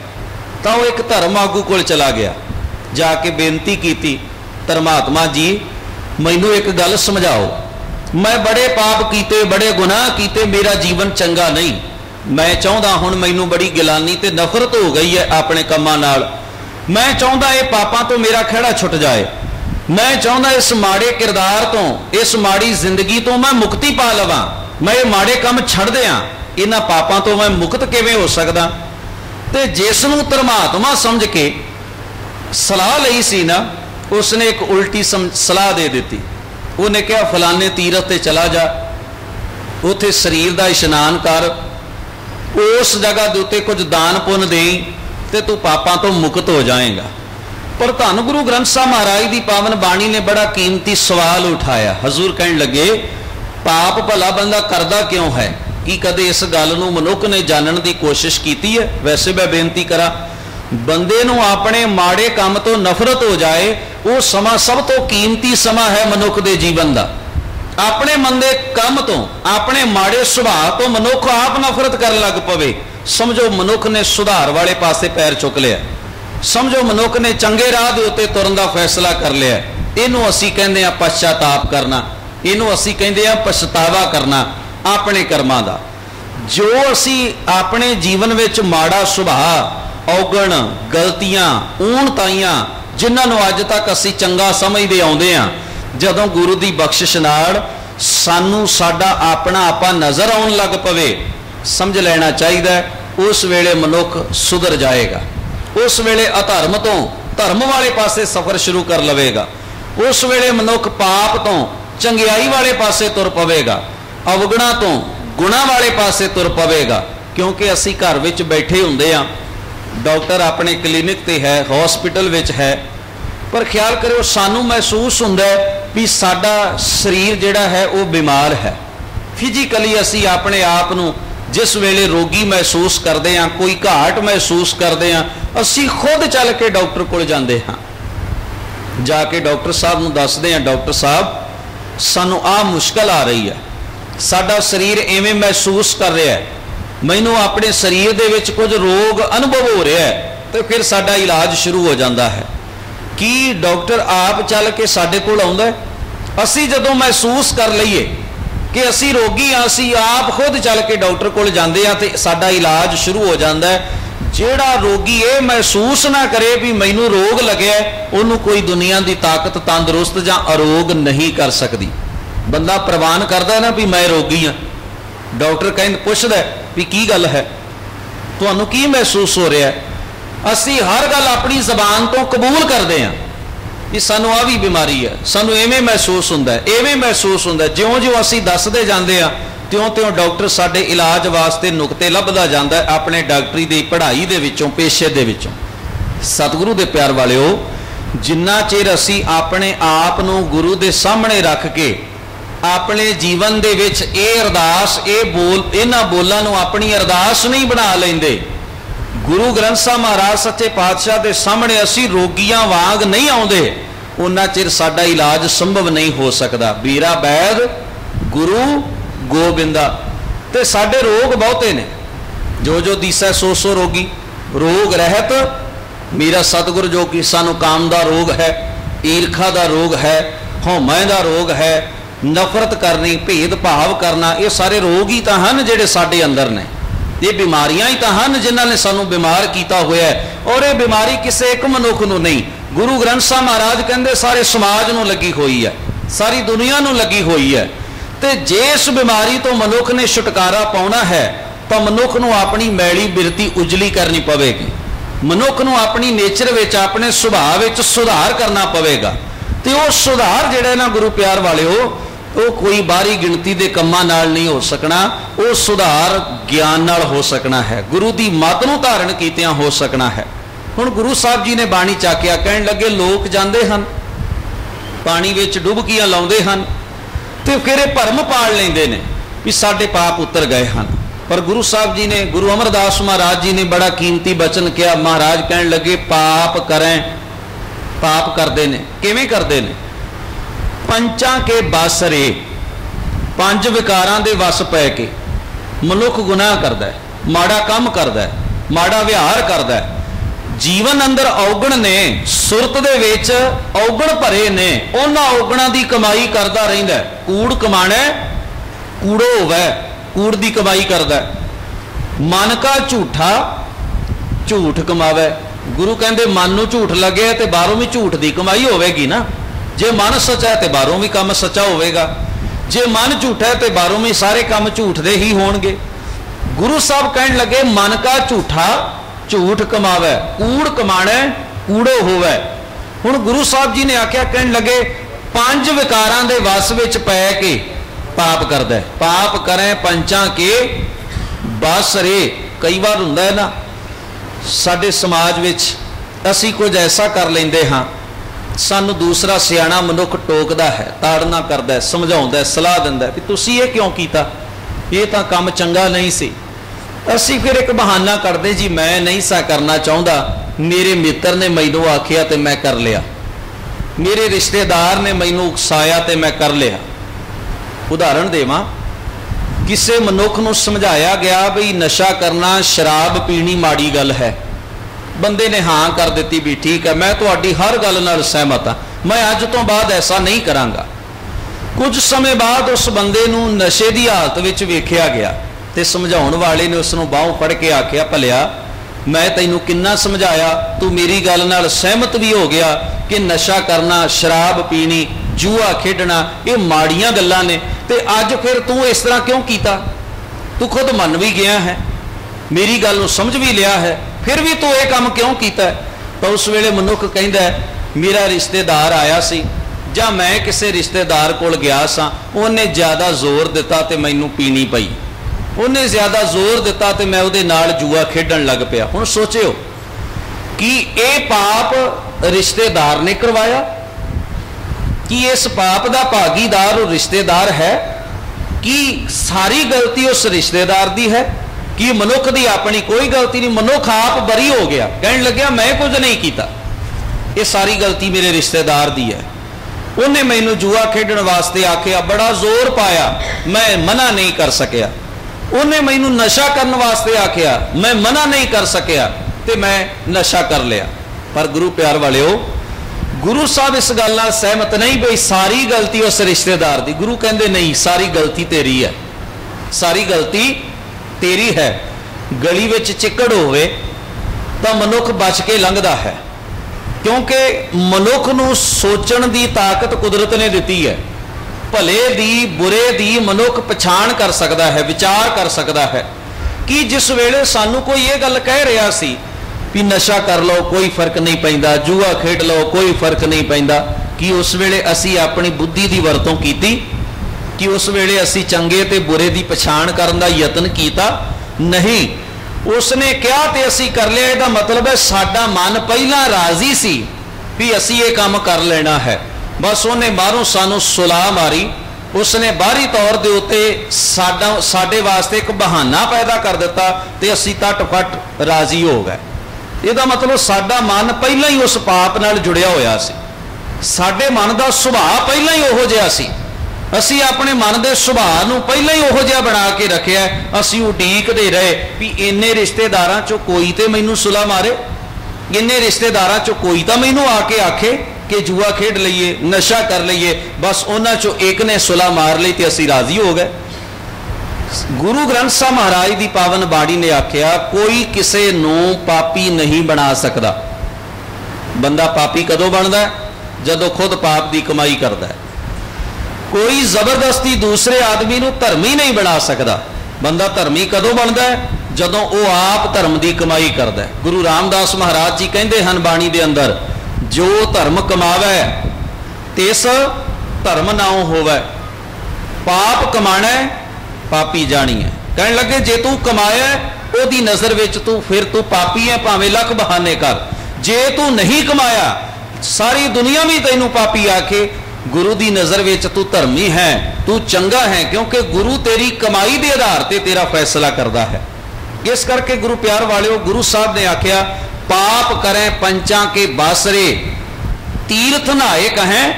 ਤਾਂ ਉਹ ਇੱਕ ਧਰਮ ਆਗੂ ਕੋਲ ਚਲਾ ਗਿਆ। ਜਾ ਕੇ ਬੇਨਤੀ ਕੀਤੀ, ਧਰਮਾਤਮਾ ਜੀ ਮੈਨੂੰ ਇੱਕ ਗੱਲ ਸਮਝਾਓ। ਮੈਂ ਬੜੇ ਪਾਪ ਕੀਤੇ, ਬੜੇ ਗੁਨਾਹ ਕੀਤੇ, ਮੇਰਾ ਜੀਵਨ ਚੰਗਾ ਨਹੀਂ। ਮੈਂ ਚਾਹੁੰਦਾ ਹੁਣ ਮੈਨੂੰ ਬੜੀ ਗਿਲਾਨੀ ਤੇ ਨਫ਼ਰਤ ਹੋ ਗਈ ਹੈ ਆਪਣੇ ਕੰਮਾਂ ਨਾਲ। ਮੈਂ ਚਾਹੁੰਦਾ ਇਹ ਪਾਪਾਂ ਤੋਂ ਮੇਰਾ ਖਿਹੜਾ ਛੁੱਟ ਜਾਏ। ਮੈਂ ਚਾਹੁੰਦਾ ਇਸ ਮਾੜੇ ਕਿਰਦਾਰ ਤੋਂ, ਇਸ ਮਾੜੀ ਜ਼ਿੰਦਗੀ ਤੋਂ ਮੈਂ ਮੁਕਤੀ ਪਾ ਲਵਾਂ। ਮੈਂ ਇਹ ਮਾੜੇ ਕੰਮ ਛੱਡ ਦਿਆਂ। ਇਹਨਾਂ ਪਾਪਾਂ ਤੋਂ ਮੈਂ ਮੁਕਤ ਕਿਵੇਂ ਹੋ ਸਕਦਾ? ਤੇ ਜਿਸ ਨੂੰ ਧਰਮਾਤਮਾ ਸਮਝ ਕੇ ਸਲਾਹ ਲਈ ਸੀ ਨਾ ਉਸਨੇ ਇੱਕ ਉਲਟੀ ਸਲਾਹ ਦੇ ਦਿੱਤੀ। ਉਹਨੇ ਕਿਹਾ, ਫਲਾਣੇ ਤੀਰਥ ਤੇ ਚਲਾ ਜਾ। ਉਥੇ ਸਰੀਰ ਦਾ ਇਸ਼ਨਾਨ ਕਰ। ਉਸ ਜਗ੍ਹਾ ਦੇ ਉੱਤੇ ਕੁਝ ਦਾਨ ਪੁੰਨ ਦੇਈ ਤੇ ਤੂੰ ਪਾਪਾਂ ਤੋਂ ਮੁਕਤ ਹੋ ਜਾਏਗਾ। ਪਰ ਧੰਨ ਗੁਰੂ ਗ੍ਰੰਥ ਸਾਹਿਬ ਮਹਾਰਾਜ ਦੀ ਪਾਵਨ ਬਾਣੀ ਨੇ ਬੜਾ ਕੀਮਤੀ ਸਵਾਲ ਉਠਾਇਆ। ਹਜ਼ੂਰ ਕਹਿਣ ਲੱਗੇ, ਪਾਪ ਭਲਾ ਬੰਦਾ ਕਰਦਾ ਕਿਉਂ ਹੈ? ਕੀ ਕਦੇ ਇਸ ਗੱਲ ਨੂੰ ਮਨੁੱਖ ਨੇ ਜਾਣਨ ਦੀ ਕੋਸ਼ਿਸ਼ ਕੀਤੀ ਹੈ? ਵੈਸੇ ਮੈਂ ਬੇਨਤੀ ਕਰਾਂ ਬੰਦੇ ਨੂੰ ਆਪਣੇ ਮਾੜੇ ਕੰਮ ਤੋਂ ਨਫ਼ਰਤ ਹੋ ਜਾਏ, ਉਹ ਸਮਾਂ ਸਭ ਤੋਂ ਕੀਮਤੀ ਸਮਾਂ ਹੈ ਮਨੁੱਖ ਦੇ ਜੀਵਨ ਦਾ। ਆਪਣੇ ਮੰਦੇ ਕੰਮ ਤੋਂ, ਆਪਣੇ ਮਾੜੇ ਸੁਭਾਅ ਤੋਂ ਮਨੁੱਖ ਆਪ ਨਫ਼ਰਤ ਕਰਨ ਲੱਗ ਪਵੇ। ਸਮਝੋ ਮਨੁੱਖ ਨੇ ਸੁਧਾਰ ਵਾਲੇ ਪਾਸੇ ਪੈਰ ਚੁੱਕ ਲਿਆ। ਸਮਝੋ ਮਨੁੱਖ ਨੇ ਚੰਗੇ ਰਾਹ ਦੇ ਉੱਤੇ ਤੁਰਨ ਦਾ ਫੈਸਲਾ ਕਰ ਲਿਆ। ਇਹਨੂੰ ਅਸੀਂ ਕਹਿੰਦੇ ਆ ਪਛਤਾਪ ਕਰਨਾ। ਇਹਨੂੰ ਅਸੀਂ ਕਹਿੰਦੇ ਆ ਪਛਤਾਵਾ ਕਰਨਾ ਆਪਣੇ ਕਰਮਾਂ ਦਾ। ਜੋ ਅਸੀਂ ਆਪਣੇ ਜੀਵਨ ਵਿੱਚ ਮਾੜਾ ਸੁਭਾਅ ਔਗਣ, ਗਲਤੀਆਂ ਊਣਤਾਈਆਂ ਜਿਨ੍ਹਾਂ ਨੂੰ ਅੱਜ ਤੱਕ ਅਸੀਂ ਚੰਗਾ ਸਮਝਦੇ ਆਉਂਦੇ ਆ ਜਦੋਂ ਗੁਰੂ ਦੀ ਬਖਸ਼ਿਸ਼ ਨਾਲ ਸਾਨੂੰ ਸਾਡਾ ਆਪਣਾ ਆਪਾ ਨਜ਼ਰ ਆਉਣ ਲੱਗ ਪਵੇ, ਸਮਝ ਲੈਣਾ ਚਾਹੀਦਾ ਉਸ ਵੇਲੇ ਮਨੁੱਖ ਸੁਧਰ ਜਾਏਗਾ। ਉਸ ਵੇਲੇ ਅਧਰਮ ਤੋਂ ਧਰਮ ਵਾਲੇ ਪਾਸੇ ਸਫ਼ਰ ਸ਼ੁਰੂ ਕਰ ਲਵੇਗਾ। ਉਸ ਵੇਲੇ ਮਨੁੱਖ ਪਾਪ ਤੋਂ ਚੰਗਿਆਈ ਵਾਲੇ ਪਾਸੇ ਤੁਰ ਪਵੇਗਾ। ਅਵਗਣਾ ਤੋਂ ਗੁਣਾ ਵਾਲੇ ਪਾਸੇ ਤੁਰ ਪਵੇਗਾ। ਕਿਉਂਕਿ ਅਸੀਂ ਘਰ ਵਿੱਚ ਬੈਠੇ ਹੁੰਦੇ ਆ ਡਾਕਟਰ ਆਪਣੇ ਕਲੀਨਿਕ ਤੇ ਹੈ, ਹਸਪੀਟਲ ਵਿੱਚ ਹੈ। ਪਰ ਖਿਆਲ ਕਰਿਓ, ਸਾਨੂੰ ਮਹਿਸੂਸ ਹੁੰਦਾ ਵੀ ਸਾਡਾ ਸਰੀਰ ਜਿਹੜਾ ਹੈ, ਉਹ ਬਿਮਾਰ ਹੈ। ਫਿਜ਼ੀਕਲੀ ਅਸੀਂ ਆਪਣੇ ਆਪ ਨੂੰ ਜਿਸ ਵੇਲੇ ਰੋਗੀ ਮਹਿਸੂਸ ਕਰਦੇ ਆ ਕੋਈ ਘਾਟ ਮਹਿਸੂਸ ਕਰਦੇ ਆ ਅਸੀਂ ਖੁਦ ਚੱਲ ਕੇ ਡਾਕਟਰ ਕੋਲ ਜਾਂਦੇ ਹਾਂ। ਜਾ ਕੇ ਡਾਕਟਰ ਸਾਹਿਬ ਨੂੰ ਦੱਸਦੇ ਆ ਡਾਕਟਰ ਸਾਹਿਬ, ਸਾਨੂੰ ਆ ਮੁਸ਼ਕਲ ਆ ਰਹੀ ਹੈ। ਸਾਡਾ ਸਰੀਰ ਐਵੇਂ ਮਹਿਸੂਸ ਕਰ ਰਿਹਾ ਹੈ ਮੈਨੂੰ ਆਪਣੇ ਸਰੀਰ ਦੇ ਵਿੱਚ ਕੁਝ ਰੋਗ ਅਨੁਭਵ ਹੋ ਰਿਹਾ ਹੈ, ਤੇ ਫਿਰ ਸਾਡਾ ਇਲਾਜ ਸ਼ੁਰੂ ਹੋ ਜਾਂਦਾ ਹੈ। ਕੀ ਡਾਕਟਰ ਆਪ ਚੱਲ ਕੇ ਸਾਡੇ ਕੋਲ ਆਉਂਦਾ ਹੈ? ਅਸੀਂ ਜਦੋਂ ਮਹਿਸੂਸ ਕਰ ਲਈਏ ਕਿ ਅਸੀਂ ਰੋਗੀ ਆ ਅਸੀਂ ਆਪ ਖੁਦ ਚੱਲ ਕੇ ਡਾਕਟਰ ਕੋਲ ਜਾਂਦੇ ਆ ਤੇ ਸਾਡਾ ਇਲਾਜ ਸ਼ੁਰੂ ਹੋ ਜਾਂਦਾ ਹੈ। ਜਿਹੜਾ ਰੋਗੀ ਇਹ ਮਹਿਸੂਸ ਨਾ ਕਰੇ ਵੀ ਮੈਨੂੰ ਰੋਗ ਲੱਗਿਆ ਉਹਨੂੰ ਕੋਈ ਦੁਨੀਆ ਦੀ ਤਾਕਤ, ਤੰਦਰੁਸਤ ਜਾਂ ਅਰੋਗ ਨਹੀਂ ਕਰ ਸਕਦੀ। ਬੰਦਾ ਪ੍ਰਵਾਨ ਕਰਦਾ ਨਾ ਵੀ ਮੈਂ ਰੋਗੀ ਆ ਡਾਕਟਰ ਕਹਿੰਦਾ, ਪੁੱਛਦਾ ਵੀ ਕੀ ਗੱਲ ਹੈ? ਤੁਹਾਨੂੰ ਕੀ ਮਹਿਸੂਸ ਹੋ ਰਿਹਾ ਹੈ? ਅਸੀਂ ਹਰ ਗੱਲ ਆਪਣੀ ਜ਼ਬਾਨ ਤੋਂ ਕਬੂਲ ਕਰਦੇ ਹਾਂ ਕਿ ਸਾਨੂੰ ਆ ਵੀ ਬਿਮਾਰੀ ਹੈ। ਸਾਨੂੰ ਐਵੇਂ ਮਹਿਸੂਸ ਹੁੰਦਾ ਹੈ, ਐਵੇਂ ਮਹਿਸੂਸ ਹੁੰਦਾ ਜਿਉਂ-ਜਿਉਂ ਅਸੀਂ ਦੱਸਦੇ ਜਾਂਦੇ ਆ ਤਿਉਂ-ਤਿਉਂ ਡਾਕਟਰ ਸਾਡੇ ਇਲਾਜ ਵਾਸਤੇ ਨੁਕਤੇ ਲੱਭਦਾ ਜਾਂਦਾ ਹੈ ਆਪਣੇ ਡਾਕਟਰੀ ਦੀ ਪੜ੍ਹਾਈ ਦੇ ਵਿੱਚੋਂ, ਪੇਸ਼ੇ ਦੇ ਵਿੱਚੋਂ। ਸਤਿਗੁਰੂ ਦੇ ਪਿਆਰ ਵਾਲਿਓ, ਜਿੰਨਾ ਚਿਰ ਅਸੀਂ ਆਪਣੇ ਆਪ ਨੂੰ ਗੁਰੂ ਦੇ ਸਾਹਮਣੇ ਰੱਖ ਕੇ ਆਪਣੇ ਜੀਵਨ ਦੇ ਵਿੱਚ ਇਹ ਅਰਦਾਸ, ਇਹ ਬੋਲ, ਇਹਨਾਂ ਬੋਲਾਂ ਨੂੰ ਆਪਣੀ ਅਰਦਾਸ ਨਹੀਂ ਬਣਾ ਲੈਂਦੇ। ਗੁਰੂ ਗ੍ਰੰਥ ਸਾਹਿਬ ਮਹਾਰਾਜ ਸੱਚੇ ਪਾਤਸ਼ਾਹ ਦੇ ਸਾਹਮਣੇ ਅਸੀਂ ਰੋਗੀਆਂ ਵਾਂਗ ਨਹੀਂ ਆਉਂਦੇ। ਉਹਨਾਂ ਚਿਰ ਸਾਡਾ ਇਲਾਜ ਸੰਭਵ ਨਹੀਂ ਹੋ ਸਕਦਾ। ਬੀਰਾ ਬੈਦ, ਗੁਰੂ ਗੋਬਿੰਦਾ। ਤੇ ਸਾਡੇ ਰੋਗ ਬਹੁਤੇ ਨੇ। ਜੋ ਜੋ ਦੀਸੈ ਸੋ ਸੋ ਰੋਗੀ। ਰੋਗ ਰਹਿਤ, ਮੇਰਾ ਸਤਿਗੁਰ ਜੋ ਕਿ ਸਾਨੂੰ ਕਾਮ ਦਾ ਰੋਗ ਹੈ, ਈਰਖਾ ਦਾ ਰੋਗ ਹੈ, ਹਉਮੈ ਦਾ ਰੋਗ ਹੈ ਨਫ਼ਰਤ ਕਰਨੀ, ਭੇਦ ਭਾਵ ਕਰਨਾ, ਇਹ ਸਾਰੇ ਰੋਗ ਹੀ ਤਾਂ ਹਨ ਜਿਹੜੇ ਸਾਡੇ ਅੰਦਰ ਨੇ। ਇਹ ਬਿਮਾਰੀਆਂ ਹੀ ਤਾਂ ਹਨ ਜਿਨ੍ਹਾਂ ਨੇ ਸਾਨੂੰ ਬਿਮਾਰ ਕੀਤਾ ਹੋਇਆ ਹੈ। ਔਰ ਇਹ ਬਿਮਾਰੀ ਕਿਸੇ ਇੱਕ ਮਨੁੱਖ ਨੂੰ ਨਹੀਂ, ਗੁਰੂ ਗ੍ਰੰਥ ਸਾਹਿਬ ਮਹਾਰਾਜ ਕਹਿੰਦੇ ਸਾਰੇ ਸਮਾਜ ਨੂੰ ਲੱਗੀ ਹੋਈ ਹੈ, ਸਾਰੀ ਦੁਨੀਆ ਨੂੰ ਲੱਗੀ ਹੋਈ ਹੈ। ਤੇ ਜੇ ਇਸ ਬਿਮਾਰੀ ਤੋਂ ਮਨੁੱਖ ਨੇ ਛੁਟਕਾਰਾ ਪਾਉਣਾ ਹੈ, ਤਾਂ ਮਨੁੱਖ ਨੂੰ ਆਪਣੀ ਮੈਲੀ ਬਿਰਤੀ ਉਜਲੀ ਕਰਨੀ ਪਵੇਗੀ। ਮਨੁੱਖ ਨੂੰ ਆਪਣੀ ਨੇਚਰ ਵਿੱਚ, ਆਪਣੇ ਸੁਭਾਅ ਵਿੱਚ ਸੁਧਾਰ ਕਰਨਾ ਪਵੇਗਾ। ਤੇ ਉਹ ਸੁਧਾਰ ਜਿਹੜਾ ਨਾ ਗੁਰੂ ਪਿਆਰ ਵਾਲਿਓ ਉਹ ਕੋਈ ਬਾਹਰੀ ਗਿਣਤੀ ਦੇ ਕੰਮਾਂ ਨਾਲ ਨਹੀਂ ਹੋ ਸਕਣਾ, ਉਹ ਸੁਧਾਰ ਗਿਆਨ ਨਾਲ ਹੋ ਸਕਣਾ ਹੈ। ਗੁਰੂ ਦੀ ਮੱਤ ਨੂੰ ਧਾਰਨ ਕੀਤਿਆਂ ਹੋ ਸਕਣਾ ਹੈ। ਹੁਣ ਗੁਰੂ ਸਾਹਿਬ ਜੀ ਨੇ ਬਾਣੀ ਚਾਕਿਆ, ਕਹਿਣ ਲੱਗੇ, ਲੋਕ ਜਾਂਦੇ ਹਨ, ਪਾਣੀ ਵਿੱਚ ਡੁਬਕੀਆਂ ਲਾਉਂਦੇ ਹਨ ਤੇ ਫਿਰ ਇਹ ਭਰਮ ਪਾੜ ਲੈਂਦੇ ਨੇ ਵੀ ਸਾਡੇ ਪਾਪ ਉਤਰ ਗਏ ਹਨ। ਪਰ ਗੁਰੂ ਸਾਹਿਬ ਜੀ ਨੇ, ਗੁਰੂ ਅਮਰਦਾਸ ਮਹਾਰਾਜ ਜੀ ਨੇ ਬੜਾ ਕੀਮਤੀ ਬਚਨ ਕਿਹਾ। ਮਹਾਰਾਜ ਕਹਿਣ ਲੱਗੇ, ਪਾਪ ਕਰੈ, ਪਾਪ ਕਰਦੇ ਨੇ। ਕਿਵੇਂ ਕਰਦੇ ਨੇ? ਪੰਚਾਂ ਕੇ ਬਸਰੇ ਪੰਜ ਵਿਕਾਰਾਂ ਦੇ ਵਸ ਪੈ ਕੇ। ਮਨੁੱਖ ਗੁਨਾਹ ਕਰਦਾ ਹੈ, ਮਾੜਾ ਕੰਮ ਕਰਦਾ ਹੈ, ਮਾੜਾ ਵਿਹਾਰ ਕਰਦਾ ਹੈ। ਜੀਵਨ ਅੰਦਰ ਔਗਣ ਨੇ, ਸੁਰਤ ਦੇ ਵਿੱਚ ਔਗਣ ਭਰੇ ਨੇ, ਉਹਨਾਂ ਔਗਣਾਂ ਦੀ ਕਮਾਈ ਕਰਦਾ ਰਹਿੰਦਾ ਕੂੜ ਕਮਾਣਾ ਕੂੜੋ ਹੋਵੇ, ਕੂੜ ਦੀ ਕਮਾਈ ਕਰਦਾ ਮਨ ਕਾ ਝੂਠਾ, ਝੂਠ ਕਮਾਵੇ। ਗੁਰੂ ਕਹਿੰਦੇ, ਮਨ ਨੂੰ ਝੂਠ ਲੱਗੇ ਤੇ ਬਾਹਰੋਂ ਵੀ ਝੂਠ ਦੀ ਕਮਾਈ ਹੋਵੇਗੀ ਨਾ। ਜੇ ਮਨ ਸੱਚਾ ਹੈ ਤੇ ਬਾਹਰੋਂ ਵੀ ਕੰਮ ਸੱਚਾ ਹੋਵੇਗਾ। ਜੇ ਮਨ ਝੂਠਾ ਹੈ ਤੇ ਬਾਹਰੋਂ ਵੀ ਸਾਰੇ ਕੰਮ ਝੂਠ ਦੇ ਹੀ ਹੋਣਗੇ। ਗੁਰੂ ਸਾਹਿਬ ਕਹਿਣ ਲੱਗੇ, ਮਨ ਕਾ ਝੂਠਾ ਝੂਠ ਕਮਾਵੇ, ਕੂੜ ਕਮਾਣਾ, ਕੂੜੋ ਹੋਵੇ। ਹੁਣ ਗੁਰੂ ਸਾਹਿਬ ਜੀ ਨੇ ਆਖਿਆ, ਕਹਿਣ ਲੱਗੇ, ਪੰਜ ਵਿਕਾਰਾਂ ਦੇ ਵਸ ਵਿੱਚ ਪੈ ਕੇ ਪਾਪ ਕਰਦਾ ਪਾਪ ਕਰੇ, ਪੰਚਾਂ ਕੇ ਬਸ ਰੇ। ਕਈ ਵਾਰ ਹੁੰਦਾ ਹੈ ਨਾ, ਸਾਡੇ ਸਮਾਜ ਵਿੱਚ ਅਸੀਂ ਕੁਝ ਐਸਾ ਕਰ ਲੈਂਦੇ ਹਾਂ ਸਾਨੂੰ ਦੂਸਰਾ ਸਿਆਣਾ ਮਨੁੱਖ ਟੋਕਦਾ ਹੈ, ਤਾੜਨਾ ਕਰਦਾ ਹੈ, ਸਮਝਾਉਂਦਾ ਹੈ, ਸਲਾਹ ਦਿੰਦਾ ਹੈ ਕਿ ਤੁਸੀਂ ਇਹ ਕਿਉਂ ਕੀਤਾ? ਇਹ ਤਾਂ ਕੰਮ ਚੰਗਾ ਨਹੀਂ ਸੀ। ਅਸੀਂ ਫਿਰ ਇੱਕ ਬਹਾਨਾ ਕਰਦੇ ਜੀ ਮੈਂ ਨਹੀਂ ਸਾ ਕਰਨਾ ਚਾਹੁੰਦਾ। ਮੇਰੇ ਮਿੱਤਰ ਨੇ ਮੈਨੂੰ ਆਖਿਆ ਤੇ ਮੈਂ ਕਰ ਲਿਆ। ਮੇਰੇ ਰਿਸ਼ਤੇਦਾਰ ਨੇ ਮੈਨੂੰ ਉਕਸਾਇਆ ਤੇ ਮੈਂ ਕਰ ਲਿਆ। ਉਦਾਹਰਣ ਦੇਵਾਂ, ਕਿਸੇ ਮਨੁੱਖ ਨੂੰ ਸਮਝਾਇਆ ਗਿਆ ਵੀ ਨਸ਼ਾ ਕਰਨਾ ਸ਼ਰਾਬ ਪੀਣੀ ਮਾੜੀ ਗੱਲ ਹੈ। ਬੰਦੇ ਨੇ ਹਾਂ ਕਰ ਦਿੱਤੀ ਵੀ ਠੀਕ ਹੈ, ਮੈਂ ਤੁਹਾਡੀ ਹਰ ਗੱਲ ਨਾਲ ਸਹਿਮਤ ਹਾਂ। ਮੈਂ ਅੱਜ ਤੋਂ ਬਾਅਦ ਐਸਾ ਨਹੀਂ ਕਰਾਂਗਾ। ਕੁਝ ਸਮੇਂ ਬਾਅਦ ਉਸ ਬੰਦੇ ਨੂੰ ਨਸ਼ੇ ਦੀ ਹਾਲਤ ਵਿੱਚ ਵੇਖਿਆ ਗਿਆ ਤੇ ਸਮਝਾਉਣ ਵਾਲੇ ਨੇ ਉਸ ਨੂੰ ਬਾਹੋਂ ਫੜ ਕੇ ਆਖਿਆ, ਭਲਿਆ, ਮੈਂ ਤੈਨੂੰ ਕਿੰਨਾ ਸਮਝਾਇਆ, ਤੂੰ ਮੇਰੀ ਗੱਲ ਨਾਲ ਸਹਿਮਤ ਵੀ ਹੋ ਗਿਆ ਕਿ ਨਸ਼ਾ ਕਰਨਾ, ਸ਼ਰਾਬ ਪੀਣੀ, ਜੂਆ ਖੇਡਣਾ, ਇਹ ਮਾੜੀਆਂ ਗੱਲਾਂ ਨੇ ਤੇ ਅੱਜ ਫਿਰ ਤੂੰ ਇਸ ਤਰ੍ਹਾਂ ਕਿਉਂ ਕੀਤਾ? ਤੂੰ ਖੁਦ ਮੰਨ ਵੀ ਗਿਆ ਹੈ। ਮੇਰੀ ਗੱਲ ਨੂੰ ਸਮਝ ਵੀ ਲਿਆ ਹੈ। ਫਿਰ ਵੀ ਤੂੰ ਇਹ ਕੰਮ ਕਿਉਂ ਕੀਤਾ? ਤਾਂ ਉਸ ਵੇਲੇ ਮਨੁੱਖ ਕਹਿੰਦਾ, ਮੇਰਾ ਰਿਸ਼ਤੇਦਾਰ ਆਇਆ ਸੀ, ਜਾਂ ਮੈਂ ਕਿਸੇ ਰਿਸ਼ਤੇਦਾਰ ਕੋਲ ਗਿਆ ਸਾਂ, ਉਹਨੇ ਜ਼ਿਆਦਾ ਜ਼ੋਰ ਦਿੱਤਾ ਤੇ ਮੈਨੂੰ ਪੀਣੀ ਪਈ। ਉਹਨੇ ਜ਼ਿਆਦਾ ਜ਼ੋਰ ਦਿੱਤਾ ਤੇ ਮੈਂ ਉਹਦੇ ਨਾਲ ਜੂਆ ਖੇਡਣ ਲੱਗ ਪਿਆ। ਹੁਣ ਸੋਚਿਓ, ਕਿ ਇਹ ਪਾਪ ਰਿਸ਼ਤੇਦਾਰ ਨੇ ਕਰਵਾਇਆ? ਕਿ ਇਸ ਪਾਪ ਦਾ ਭਾਗੀਦਾਰ ਉਹ ਰਿਸ਼ਤੇਦਾਰ ਹੈ? ਕਿ ਸਾਰੀ ਗਲਤੀ ਉਸ ਰਿਸ਼ਤੇਦਾਰ ਦੀ ਹੈ? ਕਿ ਮਨੁੱਖ ਦੀ ਆਪਣੀ ਕੋਈ ਗਲਤੀ ਨਹੀਂ, ਮਨੁੱਖ ਆਪ ਬਰੀ ਹੋ ਗਿਆ। ਕਹਿਣ ਲੱਗਿਆ, ਮੈਂ ਕੁਝ ਨਹੀਂ ਕੀਤਾ। ਇਹ ਸਾਰੀ ਗਲਤੀ ਮੇਰੇ ਰਿਸ਼ਤੇਦਾਰ ਦੀ ਹੈ। ਉਹਨੇ ਮੈਨੂੰ ਜੂਆ ਖੇਡਣ ਵਾਸਤੇ ਆਖਿਆ, ਬੜਾ ਜ਼ੋਰ ਪਾਇਆ, ਮੈਂ ਮਨਾ ਨਹੀਂ ਕਰ ਸਕਿਆ। ਉਹਨੇ ਮੈਨੂੰ ਨਸ਼ਾ ਕਰਨ ਵਾਸਤੇ ਆਖਿਆ, ਮੈਂ ਮਨਾ ਨਹੀਂ ਕਰ ਸਕਿਆ ਤੇ ਮੈਂ ਨਸ਼ਾ ਕਰ ਲਿਆ। ਪਰ ਗੁਰੂ ਪਿਆਰ ਵਾਲਿਓ, ਗੁਰੂ ਸਾਹਿਬ ਇਸ ਗੱਲ ਨਾਲ ਸਹਿਮਤ ਨਹੀਂ ਬਈ ਸਾਰੀ ਗਲਤੀ ਉਸ ਰਿਸ਼ਤੇਦਾਰ ਦੀ। ਗੁਰੂ ਕਹਿੰਦੇ ਨਹੀਂ, ਸਾਰੀ ਗਲਤੀ ਤੇਰੀ ਹੈ। ਸਾਰੀ ਗਲਤੀ ਤੇਰੀ ਹੈ, ਗਲੀ ਵਿੱਚ ਚਿੱਕੜ ਹੋਵੇ ਤਾਂ ਮਨੁੱਖ ਬਚ ਕੇ ਲੰਘਦਾ ਹੈ। ਕਿਉਂਕਿ ਮਨੁੱਖ ਨੂੰ ਸੋਚਣ ਦੀ ਤਾਕਤ ਕੁਦਰਤ ਨੇ ਦਿੱਤੀ ਹੈ। ਭਲੇ ਦੀ, ਬੁਰੇ ਦੀ ਮਨੁੱਖ ਪਛਾਣ ਕਰ ਸਕਦਾ ਹੈ, ਵਿਚਾਰ ਕਰ ਸਕਦਾ ਹੈ। ਕਿ ਜਿਸ ਵੇਲੇ ਸਾਨੂੰ ਕੋਈ ਇਹ ਗੱਲ ਕਹਿ ਰਿਹਾ ਸੀ ਵੀ ਨਸ਼ਾ ਕਰ ਲਓ, ਕੋਈ ਫ਼ਰਕ ਨਹੀਂ ਪੈਂਦਾ, ਜੂਆ ਖੇਡ ਲਓ, ਕੋਈ ਫ਼ਰਕ ਨਹੀਂ ਪੈਂਦਾ, ਕਿ ਉਸ ਵੇਲੇ ਅਸੀਂ ਆਪਣੀ ਬੁੱਧੀ ਦੀ ਵਰਤੋਂ ਕੀਤੀ? ਕਿ ਉਸ ਵੇਲੇ ਅਸੀਂ ਚੰਗੇ ਤੇ ਬੁਰੇ ਦੀ ਪਛਾਣ ਕਰਨ ਦਾ ਯਤਨ ਕੀਤਾ ਨਹੀਂ। ਉਸਨੇ ਕਿਹਾ ਤੇ ਅਸੀਂ ਕਰ ਲਿਆ, ਇਹਦਾ ਮਤਲਬ ਹੈ ਸਾਡਾ ਮਨ ਪਹਿਲਾਂ ਰਾਜ਼ੀ ਸੀ ਵੀ ਅਸੀਂ ਇਹ ਕੰਮ ਕਰ ਲੈਣਾ ਹੈ। ਬਸ ਉਹਨੇ ਬਾਹਰੋਂ ਸਾਨੂੰ ਸੁਲਾਹ ਮਾਰੀ। ਉਸਨੇ ਬਾਹਰੀ ਤੌਰ ਦੇ ਉੱਤੇ ਸਾਡਾ, ਸਾਡੇ ਵਾਸਤੇ ਇੱਕ ਬਹਾਨਾ ਪੈਦਾ ਕਰ ਦਿੱਤਾ ਤੇ ਅਸੀਂ ਟਟ ਰਾਜ਼ੀ ਹੋ ਗਏ। ਇਹਦਾ ਮਤਲਬ ਸਾਡਾ ਮਨ ਪਹਿਲਾਂ ਹੀ ਉਸ ਪਾਪ ਨਾਲ ਜੁੜਿਆ ਹੋਇਆ ਸੀ। ਸਾਡੇ ਮਨ ਦਾ ਸੁਭਾਅ ਪਹਿਲਾਂ ਹੀ ਉਹੋ ਜਿਹਾ ਸੀ। ਅਸੀਂ ਆਪਣੇ ਮਨ ਦੇ ਸੁਭਾਅ ਨੂੰ ਪਹਿਲਾਂ ਹੀ ਉਹੋ ਜਿਹਾ ਬਣਾ ਕੇ ਰੱਖਿਆ ਅਸੀਂ ਉਡੀਕਦੇ ਰਹੇ ਵੀ ਇੰਨੇ ਰਿਸ਼ਤੇਦਾਰਾਂ ਚੋਂ ਕੋਈ ਤੇ ਮੈਨੂੰ ਸੁਲਾ ਮਾਰੇ। ਇੰਨੇ ਰਿਸ਼ਤੇਦਾਰਾਂ ਚੋਂ ਕੋਈ ਤਾਂ ਮੈਨੂੰ ਆ ਕੇ ਆਖੇ ਕਿ ਜੂਆ ਖੇਡ ਲਈਏ, ਨਸ਼ਾ ਕਰ ਲਈਏ, ਬਸ ਉਹਨਾਂ ਚੋਂ ਇੱਕ ਨੇ ਸੁਲਾ ਮਾਰ ਲਈ ਤੇ ਅਸੀਂ ਰਾਜ਼ੀ ਹੋ ਗਏ। ਗੁਰੂ ਗ੍ਰੰਥ ਸਾਹਿਬ ਮਹਾਰਾਜ ਦੀ ਪਾਵਨ ਬਾਣੀ ਨੇ ਆਖਿਆ, ਕੋਈ ਕਿਸੇ ਨੂੰ ਪਾਪੀ ਨਹੀਂ ਬਣਾ ਸਕਦਾ। ਬੰਦਾ ਪਾਪੀ ਕਦੋਂ ਬਣਦਾ ਜਦੋਂ ਖੁਦ ਪਾਪ ਦੀ ਕਮਾਈ ਕਰਦਾ ਹੈ। ਕੋਈ ਜ਼ਬਰਦਸਤੀ ਦੂਸਰੇ ਆਦਮੀ ਨੂੰ ਧਰਮੀ ਨਹੀਂ ਬਣਾ ਸਕਦਾ। ਬੰਦਾ ਧਰਮੀ ਕਦੋਂ ਬਣਦਾ ਹੈ? ਜਦੋਂ ਉਹ ਆਪ ਧਰਮ ਦੀ ਕਮਾਈ ਕਰਦਾ ਹੈ। ਗੁਰੂ ਰਾਮਦਾਸ ਮਹਾਰਾਜ ਜੀ ਕਹਿੰਦੇ ਹਨ ਬਾਣੀ ਦੇ ਅੰਦਰ, ਜੋ ਧਰਮ ਕਮਾਵੇ, ਤਿਸ ਧਰਮ ਨਾਉ ਹੋਵੇ। ਪਾਪ ਕਮਾਣਾ, ਪਾਪੀ ਜਾਣੀ ਹੈ ਕਹਿਣ ਲੱਗੇ, ਜੇ ਤੂੰ ਕਮਾਇਆ ਉਹਦੀ ਨਜ਼ਰ ਵਿੱਚ ਤੂੰ ਫਿਰ ਤੂੰ ਪਾਪੀ ਹੈ ਭਾਵੇਂ ਲੱਖ ਬਹਾਨੇ ਕਰ। ਜੇ ਤੂੰ ਨਹੀਂ ਕਮਾਇਆ, ਸਾਰੀ ਦੁਨੀਆ ਵੀ ਤੈਨੂੰ ਪਾਪੀ ਆਖੇ ਗੁਰੂ ਦੀ ਨਜ਼ਰ ਵਿੱਚ ਤੂੰ ਧਰਮੀ ਹੈ, ਤੂੰ ਚੰਗਾ ਹੈ, ਕਿਉਂਕਿ ਗੁਰੂ ਤੇਰੀ ਕਮਾਈ ਦੇ ਆਧਾਰ ਤੇ ਤੇਰਾ ਫੈਸਲਾ ਕਰਦਾ ਹੈ। ਇਸ ਕਰਕੇ ਗੁਰੂ ਪਿਆਰ ਵਾਲਿਓ, ਗੁਰੂ ਸਾਹਿਬ ਨੇ ਆਖਿਆ, ਪਾਪ ਕਰੇ ਪੰਚਾਂ ਕੇ ਬਾਸਰੇ, ਤੀਰਥ ਨਹਾਏ ਕਹੇ,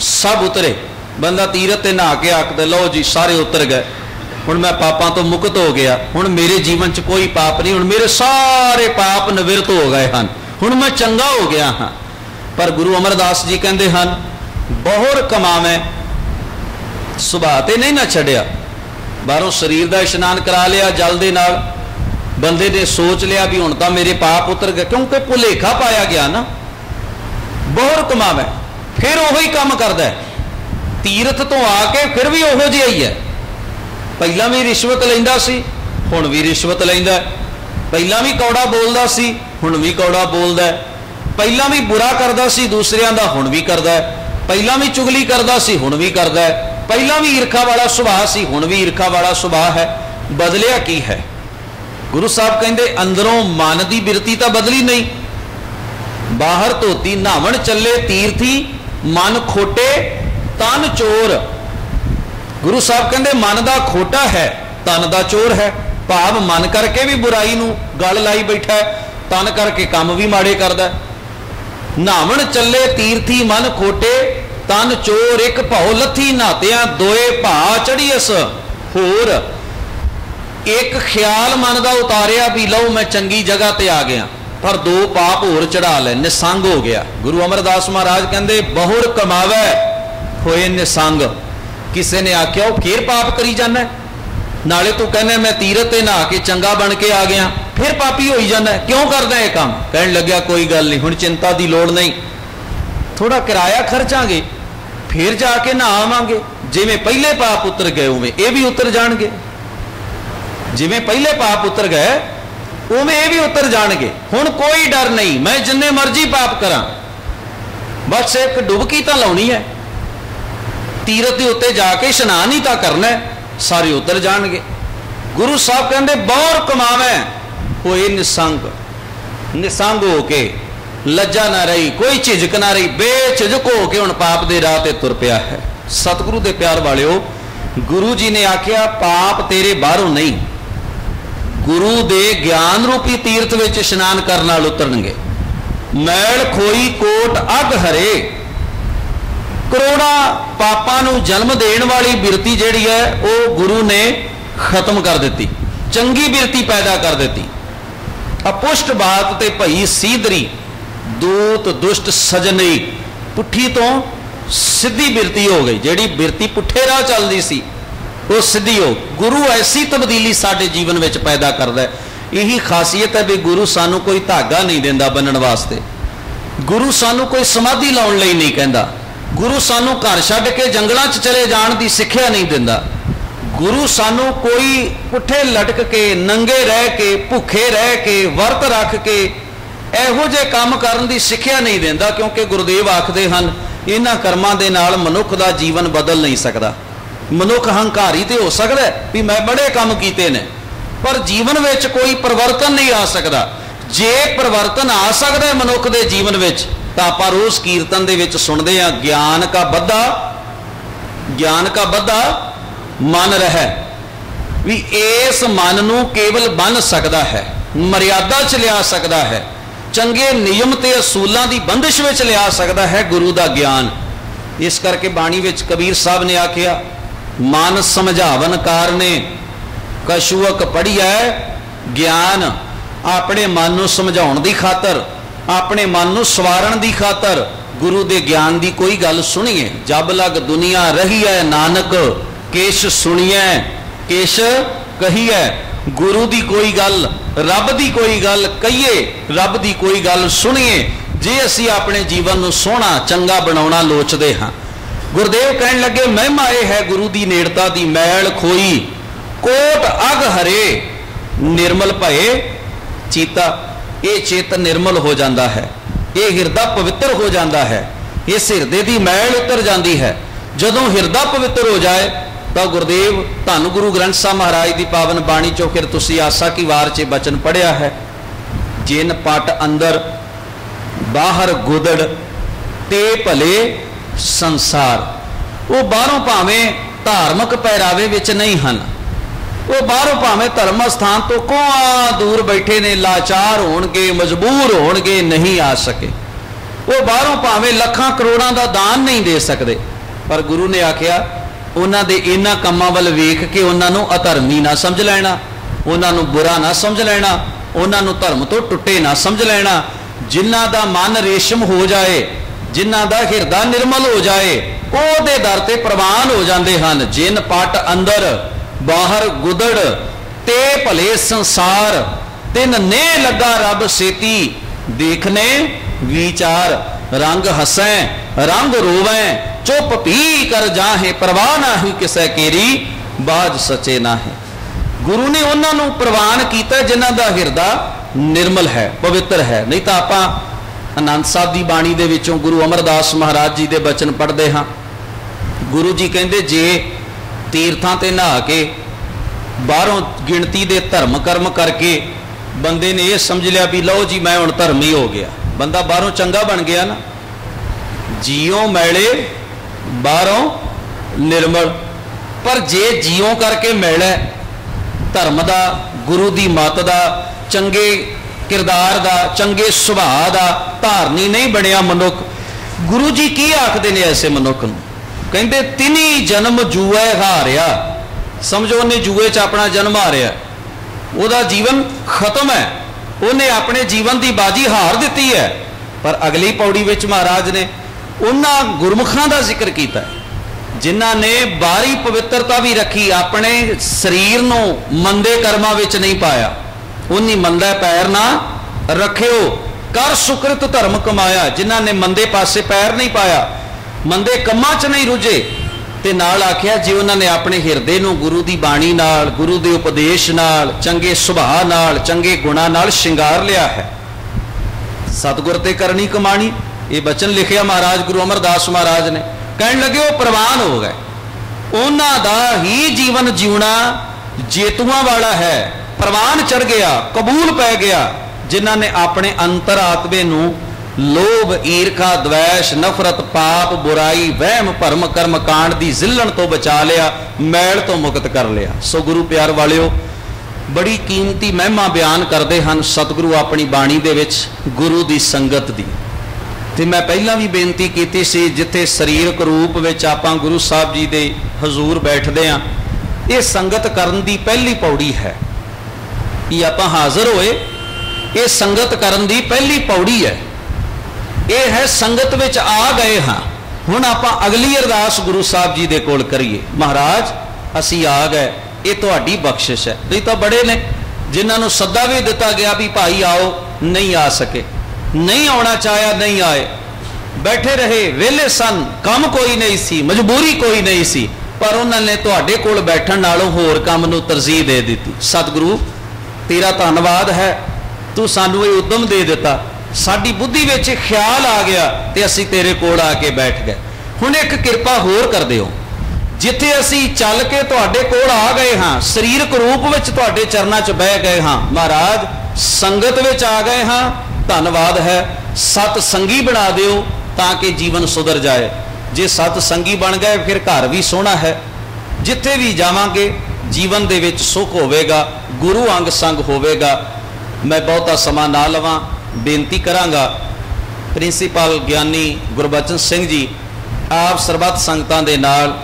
ਸਭ ਉਤਰੇ। ਬੰਦਾ ਤੀਰਥ ਤੇ ਨਹਾ ਕੇ ਆਖਦੇ, ਲਓ ਜੀ, ਸਾਰੇ ਉਤਰ ਗਏ। ਹੁਣ ਮੈਂ ਪਾਪਾਂ ਤੋਂ ਮੁਕਤ ਹੋ ਗਿਆ। ਹੁਣ ਮੇਰੇ ਜੀਵਨ 'ਚ ਕੋਈ ਪਾਪ ਨਹੀਂ, ਹੁਣ ਮੇਰੇ ਸਾਰੇ ਪਾਪ ਨਿਵਰਤ ਹੋ ਗਏ ਹਨ। ਹੁਣ ਮੈਂ ਚੰਗਾ ਹੋ ਗਿਆ ਹਾਂ। ਪਰ ਗੁਰੂ ਅਮਰਦਾਸ ਜੀ ਕਹਿੰਦੇ ਹਨ ਬਹੁਰ ਕਮਾਵੇਂ। ਸੁਭਾ ਤੇ ਨਹੀਂ ਨਾ ਛੱਡਿਆ। ਬਾਹਰੋਂ ਸਰੀਰ ਦਾ ਇਸ਼ਨਾਨ ਕਰਾ ਲਿਆ, ਜਲ ਦੇ ਨਾਲ। ਬੰਦੇ ਨੇ ਸੋਚ ਲਿਆ ਵੀ ਹੁਣ ਤਾਂ ਮੇਰੇ ਪਾਪ ਉਤਰ ਗਏ, ਕਿਉਂਕਿ ਭੁਲੇਖਾ ਪਾਇਆ ਗਿਆ ਨਾ। ਬਹੁਰ ਕਮਾਵੇਂ। ਫਿਰ ਉਹੀ ਕੰਮ ਕਰਦਾ ਹੈ। ਤੀਰਥ ਤੋਂ ਆ ਕੇ ਫਿਰ ਵੀ ਉਹੋ ਜਿਹਾ ਹੀ ਹੈ। ਪਹਿਲਾਂ ਵੀ ਰਿਸ਼ਵਤ ਲੈਂਦਾ ਸੀ, ਹੁਣ ਵੀ ਰਿਸ਼ਵਤ ਲੈਂਦਾ ਪਹਿਲਾਂ ਵੀ ਕੌੜਾ ਬੋਲਦਾ ਸੀ, ਹੁਣ ਵੀ ਕੌੜਾ ਬੋਲਦਾ ਪਹਿਲਾਂ ਵੀ ਬੁਰਾ ਕਰਦਾ ਸੀ, ਦੂਸਰਿਆਂ ਦਾ ਹੁਣ ਵੀ ਕਰਦਾ ਪਹਿਲਾਂ ਵੀ ਚੁਗਲੀ ਕਰਦਾ ਸੀ, ਹੁਣ ਵੀ ਕਰਦਾ ਪਹਿਲਾਂ ਵੀ ਈਰਖਾ ਵਾਲਾ ਸੁਭਾਅ ਸੀ, ਹੁਣ ਵੀ ਈਰਖਾ ਵਾਲਾ ਸੁਭਾਅ ਹੈ। ਬਦਲਿਆ ਕੀ ਹੈ? ਗੁਰੂ ਸਾਹਿਬ ਕਹਿੰਦੇ, ਅੰਦਰੋਂ ਮਨ ਦੀ ਬਿਰਤੀ ਤਾਂ ਬਦਲੀ ਨਹੀਂ। ਬਾਹਰ ਧੋਤੀ ਨਾਵਣ ਚੱਲੇ, ਤੀਰਥੀ, ਮਨ ਖੋਟੇ, ਤਨ ਚੋਰ। ਗੁਰੂ ਸਾਹਿਬ ਕਹਿੰਦੇ, ਮਨ ਦਾ ਖੋਟਾ ਹੈ, ਤਨ ਦਾ ਚੋਰ ਹੈ। ਭਾਵ ਮਨ ਕਰਕੇ ਵੀ ਬੁਰਾਈ ਨੂੰ ਗਲ ਲਾਈ ਬੈਠਾ ਤਨ ਕਰਕੇ ਕੰਮ ਵੀ ਮਾੜੇ ਕਰਦਾ ਨਾਵਣ ਚੱਲੇ ਤੀਰਥੀ ਮਨ ਖੋਟੇ, ਤਨ ਚੋਰ ਇੱਕ ਭਉ ਲੱਥੀ ਨਾਤਿਆਂ ਦੋਏ ਭਾ ਚੜੀਐਸ ਹੋਰ, ਇੱਕ ਖਿਆਲ ਮਨ ਦਾ ਉਤਾਰਿਆ ਵੀ ਲਓ ਮੈਂ ਚੰਗੀ ਜਗ੍ਹਾ ਤੇ ਆ ਗਿਆ। ਪਰ ਦੋ ਪਾਪ ਹੋਰ ਚੜਾ ਲੈ ਨਿਸੰਗ ਹੋ ਗਿਆ। ਗੁਰੂ ਅਮਰਦਾਸ ਮਹਾਰਾਜ ਕਹਿੰਦੇ, ਬਹੁਰ ਕਮਾਵੇ, ਹੋਏ ਨਿਸੰਗ। ਕਿਸੇ ਨੇ ਆਖਿਆ, ਉਹ ਫੇਰ ਪਾਪ ਕਰੀ ਜਾਂਦਾ ਨਾਲੇ ਤੂੰ ਕਹਿੰਦਾ ਮੈਂ ਤੀਰਤ ਤੇ ਨਹਾ ਕੇ ਚੰਗਾ ਬਣ ਕੇ ਆ ਗਿਆ। ਫਿਰ ਪਾਪੀ ਹੋਈ ਜਾਂਦਾ ਕਿਉਂ ਕਰਦਾ ਇਹ ਕੰਮ? ਕਹਿਣ ਲੱਗਿਆ, ਕੋਈ ਗੱਲ ਨਹੀਂ, ਹੁਣ ਚਿੰਤਾ ਦੀ ਲੋੜ ਨਹੀਂ। ਥੋੜਾ ਕਿਰਾਇਆ ਖਰਚਾਂਗੇ, ਫਿਰ ਜਾ ਕੇ ਨਾ ਆਵਾਂਗੇ। ਜਿਵੇਂ ਪਹਿਲੇ ਪਾਪ ਉਤਰ ਗਏ ਉਵੇਂ, ਇਹ ਵੀ ਉਤਰ ਜਾਣਗੇ। ਜਿਵੇਂ ਪਹਿਲੇ ਪਾਪ ਉਤਰ ਗਏ, ਉਵੇਂ ਇਹ ਵੀ ਉਤਰ ਜਾਣਗੇ। ਹੁਣ ਕੋਈ ਡਰ ਨਹੀਂ, ਮੈਂ ਜਿੰਨੇ ਮਰਜ਼ੀ ਪਾਪ ਕਰਾਂ। ਬਸ ਇੱਕ ਡੁਬਕੀ ਤਾਂ ਲਾਉਣੀ ਹੈ। ਤੀਰਤ ਦੇ ਉੱਤੇ ਜਾ ਕੇ ਇਸ਼ਨਾਨ ਹੀ ਤਾਂ ਕਰਨਾ ਸਾਰੇ ਉਤਰ ਜਾਣਗੇ। ਗੁਰੂ ਸਾਹਿਬ ਕਹਿੰਦੇ ਬੌਰ ਕਮਾਵੇ। ਹੋਏ ਨਿਸੰਗ। ਨਿਸੰਗ ਹੋ ਕੇ ਲੱਜਾ ਨਾ ਰਹੀ, ਕੋਈ ਝਿਜਕ ਨਾ ਰਹੀ, ਬੇਝਿਜਕ ਹੋ ਕੇ ਹੁਣ ਪਾਪ ਦੇ ਰਾਹ ਤੇ ਤੁਰ ਪਿਆ ਹੈ। ਸਤਿਗੁਰੂ ਦੇ ਪਿਆਰ ਵਾਲਿਓ, ਗੁਰੂ ਜੀ ਨੇ ਆਖਿਆ, ਪਾਪ ਤੇਰੇ ਬਾਹਰੋਂ ਨਹੀਂ। ਗੁਰੂ ਦੇ ਗਿਆਨ ਰੂਪੀ ਤੀਰਥ ਵਿੱਚ ਇਸ਼ਨਾਨ ਕਰਨ ਨਾਲ ਉਤਰਨਗੇ। ਮੈਲ ਖੋਈ, ਕੋਟ ਅਗ ਹਰੇ। ਕਰੋੜਾ ਪਾਪਾਂ ਨੂੰ ਜਨਮ ਦੇਣ ਵਾਲੀ ਬਿਰਤੀ ਜਿਹੜੀ ਹੈ, ਉਹ ਗੁਰੂ ਨੇ ਖਤਮ ਕਰ ਦਿੱਤੀ। ਚੰਗੀ ਬਿਰਤੀ ਪੈਦਾ ਕਰ ਦਿੱਤੀ। ਅਪੁਸ਼ਟ ਬਾਤ ਤੇ ਭਈ ਸੀਦਰੀ, ਦੂਤ ਦੁਸ਼ਟ ਸਜਣੀ ਪੁੱਠੀ ਤੋਂ ਸਿੱਧੀ ਬਿਰਤੀ ਹੋ ਗਈ। ਜਿਹੜੀ ਬਿਰਤੀ ਪੁੱਠੇ ਰਾਹ ਚੱਲਦੀ ਸੀ, ਉਹ ਸਿੱਧੀ ਹੋ ਗੁਰੂ ਐਸੀ ਤਬਦੀਲੀ ਸਾਡੇ ਜੀਵਨ ਵਿੱਚ ਪੈਦਾ ਕਰਦਾ ਹੈ। ਇਹੀ ਖਾਸੀਅਤ ਹੈ ਵੀ ਗੁਰੂ ਸਾਨੂੰ ਕੋਈ ਧਾਗਾ ਨਹੀਂ ਦਿੰਦਾ ਬੰਨਣ ਵਾਸਤੇ। ਗੁਰੂ ਸਾਨੂੰ ਕੋਈ ਸਮਾਧੀ ਲਾਉਣ ਲਈ ਨਹੀਂ ਕਹਿੰਦਾ। ਗੁਰੂ ਸਾਨੂੰ ਘਰ ਛੱਡ ਕੇ ਜੰਗਲਾਂ 'ਚ ਚਲੇ ਜਾਣ ਦੀ ਸਿੱਖਿਆ ਨਹੀਂ ਦਿੰਦਾ। ਗੁਰੂ ਸਾਨੂੰ ਕੋਈ ਪੁੱਠੇ ਲਟਕ ਕੇ, ਨੰਗੇ ਰਹਿ ਕੇ, ਭੁੱਖੇ ਰਹਿ ਕੇ, ਵਰਤ ਰੱਖ ਕੇ ਇਹੋ ਜਿਹੇ ਕੰਮ ਕਰਨ ਦੀ ਸਿੱਖਿਆ ਨਹੀਂ ਦਿੰਦਾ ਕਿਉਂਕਿ ਗੁਰਦੇਵ ਆਖਦੇ ਹਨ, ਇਹਨਾਂ ਕਰਮਾਂ ਦੇ ਨਾਲ ਮਨੁੱਖ ਦਾ ਜੀਵਨ ਬਦਲ ਨਹੀਂ ਸਕਦਾ। ਮਨੁੱਖ ਹੰਕਾਰੀ ਤੇ ਹੋ ਸਕਦਾ ਵੀ ਮੈਂ ਬੜੇ ਕੰਮ ਕੀਤੇ ਨੇ, ਪਰ ਜੀਵਨ ਵਿੱਚ ਕੋਈ ਪਰਿਵਰਤਨ ਨਹੀਂ ਆ ਸਕਦਾ। ਜੇ ਪਰਿਵਰਤਨ ਆ ਸਕਦਾ ਹੈ ਮਨੁੱਖ ਦੇ ਜੀਵਨ ਵਿੱਚ, ਤਾਂ ਆਪਾਂ ਰੋਜ਼ ਕੀਰਤਨ ਦੇ ਵਿੱਚ ਸੁਣਦੇ ਆ ਗਿਆਨ ਕਾ ਬੱਧਾ, ਗਿਆਨ ਕਾ ਬੱਧਾ ਮਨ ਰਹਿ। ਵੀ ਇਸ ਮਨ ਨੂੰ ਕੇਵਲ ਬਨ ਸਕਦਾ ਹੈ, ਮਰਿਆਦਾ ਚ ਲਿਆ ਸਕਦਾ ਹੈ, ਚੰਗੇ ਨਿਯਮ ਤੇ ਅਸੂਲਾਂ ਦੀ ਬੰਦਿਸ਼ ਵਿੱਚ ਲਿਆ ਸਕਦਾ ਹੈ ਗੁਰੂ ਦਾ ਗਿਆਨ। ਇਸ ਕਰਕੇ ਬਾਣੀ ਵਿੱਚ ਕਬੀਰ ਸਾਹਿਬ ਨੇ ਆਖਿਆ, ਮਨ ਸਮਝਾਵਨ ਕਾਰਨੇ ਕਸ਼ੂਕ ਪੜੀਐ ਗਿਆਨ ਆਪਣੇ ਮਨ ਨੂੰ ਸਮਝਾਉਣ ਦੀ ਖਾਤਰ, ਆਪਣੇ ਮਨ ਨੂੰ ਸਵਾਰਨ ਦੀ ਖਾਤਰ, ਗੁਰੂ ਦੇ ਗਿਆਨ ਦੀ ਕੋਈ ਗੱਲ ਸੁਣੀਏ। ਜਬ ਲਗ ਦੁਨੀਆ ਹੈ ਨਾਨਕ ਕੇਸ਼ ਸੁਣੀਐ, ਕੇਸ਼ ਕਹੀਐ, ਗੁਰੂ ਦੀ ਕੋਈ ਗੱਲ, ਰੱਬ ਦੀ ਕੋਈ ਗੱਲ ਕਹੀਏ, ਰੱਬ ਦੀ ਕੋਈ ਗੱਲ ਸੁਣੀਏ, ਜੇ ਅਸੀਂ ਆਪਣੇ ਜੀਵਨ ਨੂੰ ਸੋਹਣਾ, ਚੰਗਾ ਬਣਾਉਣਾ ਲੋਚਦੇ ਹਾਂ। ਗੁਰਦੇਵ ਕਹਿਣ ਲੱਗੇ, ਮਹਿਮਾ ਇਹ ਹੈ ਗੁਰੂ ਦੀ ਨੇੜਤਾ ਦੀ ਮੈਲ ਖੋਈ, ਕੋਟ ਅਗ ਹਰੇ, ਨਿਰਮਲ ਭਏ, ਚੀਤਾ, ਇਹ ਚੇਤਨ ਨਿਰਮਲ ਹੋ ਜਾਂਦਾ ਹੈ, ਇਹ ਹਿਰਦਾ ਪਵਿੱਤਰ ਹੋ ਜਾਂਦਾ ਹੈ, ਇਸ ਹਿਰਦੇ ਦੀ ਮੈਲ ਉਤਰ ਜਾਂਦੀ ਹੈ। ਜਦੋਂ ਹਿਰਦਾ ਪਵਿੱਤਰ ਹੋ ਜਾਏ ਤਾਂ ਗੁਰਦੇਵ, ਧੰਨ ਗੁਰੂ ਗ੍ਰੰਥ ਸਾਹਿਬ ਮਹਾਰਾਜ ਦੀ ਪਾਵਨ ਬਾਣੀ ਚੋਂ ਫਿਰ ਤੁਸੀਂ ਆਸਾ ਕੀ ਵਾਰ 'ਚ ਬਚਨ ਪੜਿਆ ਹੈ। ਜਿਨ ਪਟ ਅੰਦਰ ਬਾਹਰ ਗੁਦੜ, ਤੇ ਭਲੇ ਸੰਸਾਰ। ਉਹ ਬਾਹਰੋਂ ਭਾਵੇਂ ਧਾਰਮਿਕ ਪਹਿਰਾਵੇ ਵਿੱਚ ਨਹੀਂ ਹਨ। ਉਹ ਬਾਹਰੋਂ ਭਾਵੇਂ ਧਰਮ ਸਥਾਨ ਤੋਂ ਕੋਆ ਦੂਰ ਬੈਠੇ ਨੇ, ਲਾਚਾਰ ਹੋਣਗੇ, ਮਜਬੂਰ ਹੋਣਗੇ, ਨਹੀਂ ਆ ਸਕੇ। ਉਹ ਬਾਹਰੋਂ ਭਾਵੇਂ ਲੱਖਾਂ ਕਰੋੜਾਂ ਦਾ ਦਾਨ ਨਹੀਂ ਦੇ ਸਕਦੇ। ਪਰ ਗੁਰੂ ਨੇ ਆਖਿਆ ਉਹਨਾਂ ਦੇ ਇਹਨਾਂ ਕੰਮਾਂ ਵੱਲ ਵੇਖ ਕੇ ਉਹਨਾਂ ਨੂੰ ਅਧਰਮੀ ਨਾ ਸਮਝ ਲੈਣਾ, ਉਹਨਾਂ ਨੂੰ ਬੁਰਾ ਨਾ ਸਮਝ ਲੈਣਾ, ਉਹਨਾਂ ਨੂੰ ਧਰਮ ਤੋਂ ਟੁੱਟੇ ਨਾ ਸਮਝ ਲੈਣਾ। ਜਿਨ੍ਹਾਂ ਦਾ ਮਨ ਰੇਸ਼ਮ ਹੋ ਜਾਏ, ਜਿਨ੍ਹਾਂ ਦਾ ਹਿਰਦਾ ਨਿਰਮਲ ਹੋ ਜਾਏ, ਉਹਦੇ ਦਰ ਤੇ ਪ੍ਰਵਾਨ ਹੋ ਜਾਂਦੇ ਹਨ। ਜਿਨ ਪਟ ਅੰਦਰ, ਬਾਹਰ ਗੁਦੜ, ਤੇ ਭਲੇ ਸੰਸਾਰ, ਤਿੰਨ ਨੇ ਲੱਗਾ ਰੱਬ ਸੇਤੀ। ਦੇਖਨੇ, ਵਿਚਾਰ, ਰੰਗ ਹਸੈ ਰੰਗ ਰੋਵੈ, ਚੁੱਪ ਪੀ ਕਰ ਜਾਹੇ, ਪਰਵਾਹ ਨਾਹੀ ਕਿਸੈ ਕੇਰੀ, ਬਾਜ ਸਚੇ ਨਾਹੀ। ਗੁਰੂ ਨੇ ਉਹਨਾਂ ਨੂੰ ਪ੍ਰਵਾਨ ਕੀਤਾ ਜਿਨ੍ਹਾਂ ਦਾ ਹਿਰਦਾ ਨਿਰਮਲ ਹੈ, ਪਵਿੱਤਰ ਹੈ। ਨਹੀਂ ਤਾਂ ਆਪਾਂ ਅਨੰਦ ਸਾਹਿਬ ਦੀ ਬਾਣੀ ਦੇ ਵਿੱਚੋਂ ਗੁਰੂ ਅਮਰਦਾਸ ਮਹਾਰਾਜ ਜੀ ਦੇ ਬਚਨ ਪੜ੍ਹਦੇ ਹਾਂ। ਗੁਰੂ ਜੀ ਕਹਿੰਦੇ, ਜੇ ਤੀਰਥਾਂ ਤੇ ਨਹਾ ਕੇ ਬਾਹਰੋਂ ਗਿਣਤੀ ਦੇ ਧਰਮ ਕਰਮ ਕਰਕੇ ਬੰਦੇ ਨੇ ਇਹ ਸਮਝ ਲਿਆ ਵੀ ਲਓ ਜੀ, ਮੈਂ ਹੁਣ ਧਰਮੀ ਹੋ ਗਿਆ। ਬੰਦਾ ਬਾਹਰੋਂ ਚੰਗਾ ਬਣ ਗਿਆ ਨਾ। ਜੀਉ ਮੈਲੇ ਬਾਹਰੋਂ ਨਿਰਮਲ। ਪਰ ਜੇ ਜੀਉ ਕਰਕੇ ਮੈਲਾ ਧਰਮ ਦਾ, ਗੁਰੂ ਦੀ ਮੱਤ ਦਾ, ਚੰਗੇ ਕਿਰਦਾਰ ਦਾ, ਚੰਗੇ ਸੁਭਾਅ ਦਾ ਧਾਰਨੀ ਨਹੀਂ ਬਣਿਆ ਮਨੁੱਖ, ਗੁਰੂ ਜੀ ਕੀ ਆਖਦੇ ਨੇ ਐਸੇ ਮਨੁੱਖ ਨੂੰ? ਕਹਿੰਦੇ, ਤਿਨੀ ਜਨਮ ਜੂਏ ਹਾਰਿਆ। ਸਮਝੋ, ਉਹਨੇ ਜੂਏ 'ਚ ਆਪਣਾ ਜਨਮ ਹਾਰਿਆ। ਉਹਦਾ ਜੀਵਨ ਖਤਮ ਹੈ। ਉਹਨੇ ਆਪਣੇ ਜੀਵਨ ਦੀ ਬਾਜੀ ਹਾਰ ਦਿੱਤੀ ਹੈ। ਪਰ ਅਗਲੀ ਪੌੜੀ ਵਿੱਚ ਮਹਾਰਾਜ ਨੇ ਉਹਨਾਂ ਗੁਰਮੁਖਾਂ ਦਾ ਜ਼ਿਕਰ ਕੀਤਾ। ਜਿਨ੍ਹਾਂ ਨੇ ਬਾਹਰੀ ਪਵਿੱਤਰਤਾ ਵੀ ਰੱਖੀ, ਆਪਣੇ ਸਰੀਰ ਨੂੰ ਮੰਦੇ ਕਰਮਾਂ ਵਿੱਚ ਨਹੀਂ ਪਾਇਆ। ਉਨੀ ਮੰਦਾ ਪੈਰ ਨਾ ਰੱਖਿਓ। ਕਰ ਸੁਕ੍ਰਿਤ ਧਰਮ ਕਮਾਇਆ। ਜਿਨ੍ਹਾਂ ਨੇ ਮੰਦੇ ਪਾਸੇ ਪੈਰ ਨਹੀਂ ਪਾਇਆ, ਮੰਦੇ ਕੰਮਾਂ 'ਚ ਨਹੀਂ ਰੁੱਝੇ, ਤੇ ਨਾਲ ਆਖਿਆ, ਜੇ ਉਹਨਾਂ ਨੇ ਆਪਣੇ ਹਿਰਦੇ ਨੂੰ ਗੁਰੂ ਦੀ ਬਾਣੀ ਨਾਲ, ਗੁਰੂ ਦੇ ਉਪਦੇਸ਼ ਨਾਲ, ਚੰਗੇ ਸੁਭਾਅ ਨਾਲ, ਚੰਗੇ ਗੁਣਾਂ ਨਾਲ ਸ਼ਿੰਗਾਰ ਲਿਆ ਹੈ। ਸਤਗੁਰ ਤੇ ਕਰਨੀ ਕਮਾਣੀ। ਇਹ ਬਚਨ ਲਿਖਿਆ ਮਹਾਰਾਜ ਗੁਰੂ ਅਮਰਦਾਸ ਮਹਾਰਾਜ ਨੇ। ਕਹਿਣ ਲੱਗੇ ਉਹ ਪ੍ਰਵਾਨ ਹੋ ਗਏ। ਉਹਨਾਂ ਦਾ ਹੀ ਜੀਵਨ ਜਿਉਣਾ ਜੇਤੂਆਂ ਵਾਲਾ ਹੈ। ਪ੍ਰਵਾਨ ਚੜ ਗਿਆ, ਕਬੂਲ ਪੈ ਗਿਆ। ਜਿਨ੍ਹਾਂ ਨੇ ਆਪਣੇ ਅੰਤਰ ਆਤਮੇ ਨੂੰ ਲੋਭ, ਈਰਖਾ ਦ્વੈਸ਼ ਨਫ਼ਰਤ, ਪਾਪ, ਬੁਰਾਈ, ਵਹਿਮ, ਭਰਮ, ਕਰਮ ਕਾਂਡ ਦੀ ਜ਼ਿਲਣ ਤੋਂ ਬਚਾ ਲਿਆ, ਮੈਲ ਤੋਂ ਮੁਕਤ ਕਰ ਲਿਆ। ਸੋ ਗੁਰੂ ਪਿਆਰ ਵਾਲਿਓ, ਬੜੀ ਕੀਮਤੀ ਮਹਿਮਾ ਬਿਆਨ ਕਰਦੇ ਹਨ ਸਤਿਗੁਰੂ ਆਪਣੀ ਬਾਣੀ ਦੇ ਵਿੱਚ ਗੁਰੂ ਦੀ ਸੰਗਤ ਦੀ। ਤੇ ਮੈਂ ਪਹਿਲਾਂ ਵੀ ਬੇਨਤੀ ਕੀਤੀ ਸੀ, ਜਿੱਥੇ ਸਰੀਰਕ ਰੂਪ ਵਿੱਚ ਆਪਾਂ ਗੁਰੂ ਸਾਹਿਬ ਜੀ ਦੇ ਹਜ਼ੂਰ ਬੈਠਦੇ ਆਂ ਇਹ ਸੰਗਤ ਕਰਨ ਦੀ ਪਹਿਲੀ ਪੌੜੀ ਹੈ। ਇਹ ਆਪਾਂ ਹਾਜ਼ਰ ਹੋਏ? ਇਹ ਸੰਗਤ ਕਰਨ ਦੀ ਪਹਿਲੀ ਪੌੜੀ ਹੈ। ਇਹ ਹੈ ਸੰਗਤ ਵਿੱਚ ਆ ਗਏ ਹਾਂ। ਹੁਣ ਆਪਾਂ ਅਗਲੀ ਅਰਦਾਸ ਗੁਰੂ ਸਾਹਿਬ ਜੀ ਦੇ ਕੋਲ ਕਰੀਏ। ਮਹਾਰਾਜ, ਅਸੀਂ ਆ ਗਏ। ਇਹ ਤੁਹਾਡੀ ਬਖਸ਼ਿਸ਼ ਹੈ। ਨਹੀਂ ਤਾਂ ਬੜੇ ਨੇ, ਜਿਨ੍ਹਾਂ ਨੂੰ ਸੱਦਾ ਵੀ ਦਿੱਤਾ ਗਿਆ ਵੀ ਭਾਈ ਆਓ, ਨਹੀਂ ਆ ਸਕੇ। ਨਹੀਂ ਆਉਣਾ ਚਾਹਿਆ, ਨਹੀਂ ਆਏ। ਬੈਠੇ ਰਹੇ, ਵਿਹਲੇ ਸਨ। ਕੰਮ ਕੋਈ ਨਹੀਂ ਸੀ, ਮਜਬੂਰੀ ਕੋਈ ਨਹੀਂ ਸੀ। ਪਰ ਉਹਨਾਂ ਨੇ ਤੁਹਾਡੇ ਕੋਲ ਬੈਠਣ ਨਾਲੋਂ ਹੋਰ ਕੰਮ ਨੂੰ ਤਰਜੀਹ ਦੇ ਦਿੱਤੀ। ਸਤਿਗੁਰੂ, ਤੇਰਾ ਧੰਨਵਾਦ ਹੈ। ਤੂੰ ਸਾਨੂੰ ਇਹ ਉਦਮ ਦੇ ਦਿੱਤਾ। ਸਾਡੀ ਬੁੱਧੀ ਵਿੱਚ ਖਿਆਲ ਆ ਗਿਆ ਤੇ ਅਸੀਂ ਤੇਰੇ ਕੋਲ ਆ ਕੇ ਬੈਠ ਗਏ। ਹੁਣ ਇੱਕ ਕਿਰਪਾ ਹੋਰ ਕਰ ਦਿਓ ਜਿੱਥੇ ਅਸੀਂ ਚੱਲ ਕੇ ਤੁਹਾਡੇ ਕੋਲ ਆ ਗਏ ਹਾਂ, ਸਰੀਰਕ ਰੂਪ ਵਿੱਚ ਤੁਹਾਡੇ ਚਰਨਾਂ 'ਚ ਬਹਿ ਗਏ ਹਾਂ। ਮਹਾਰਾਜ, ਸੰਗਤ ਵਿੱਚ ਆ ਗਏ ਹਾਂ। ਧੰਨਵਾਦ ਹੈ। ਸਤ ਸੰਗੀ ਬਣਾ ਦਿਓ ਤਾਂ ਕਿ ਜੀਵਨ ਸੁਧਰ ਜਾਏ। ਜੇ ਸਤ ਸੰਗੀ ਬਣ ਗਏ, ਫਿਰ ਘਰ ਵੀ ਸੋਹਣਾ ਹੈ। ਜਿੱਥੇ ਵੀ ਜਾਵਾਂਗੇ, ਜੀਵਨ ਦੇ ਵਿੱਚ ਸੁੱਖ ਹੋਵੇਗਾ, ਗੁਰੂ ਅੰਗ ਸੰਗ ਹੋਵੇਗਾ। ਮੈਂ ਬਹੁਤਾ ਸਮਾਂ ਨਾ ਲਵਾਂ, ਬੇਨਤੀ ਕਰਾਂਗਾ। ਪ੍ਰਿੰਸੀਪਲ ਗਿਆਨੀ ਗੁਰਬਚਨ ਸਿੰਘ ਜੀ, ਆਪ ਸਰਬੱਤ ਸੰਗਤਾਂ ਦੇ ਨਾਲ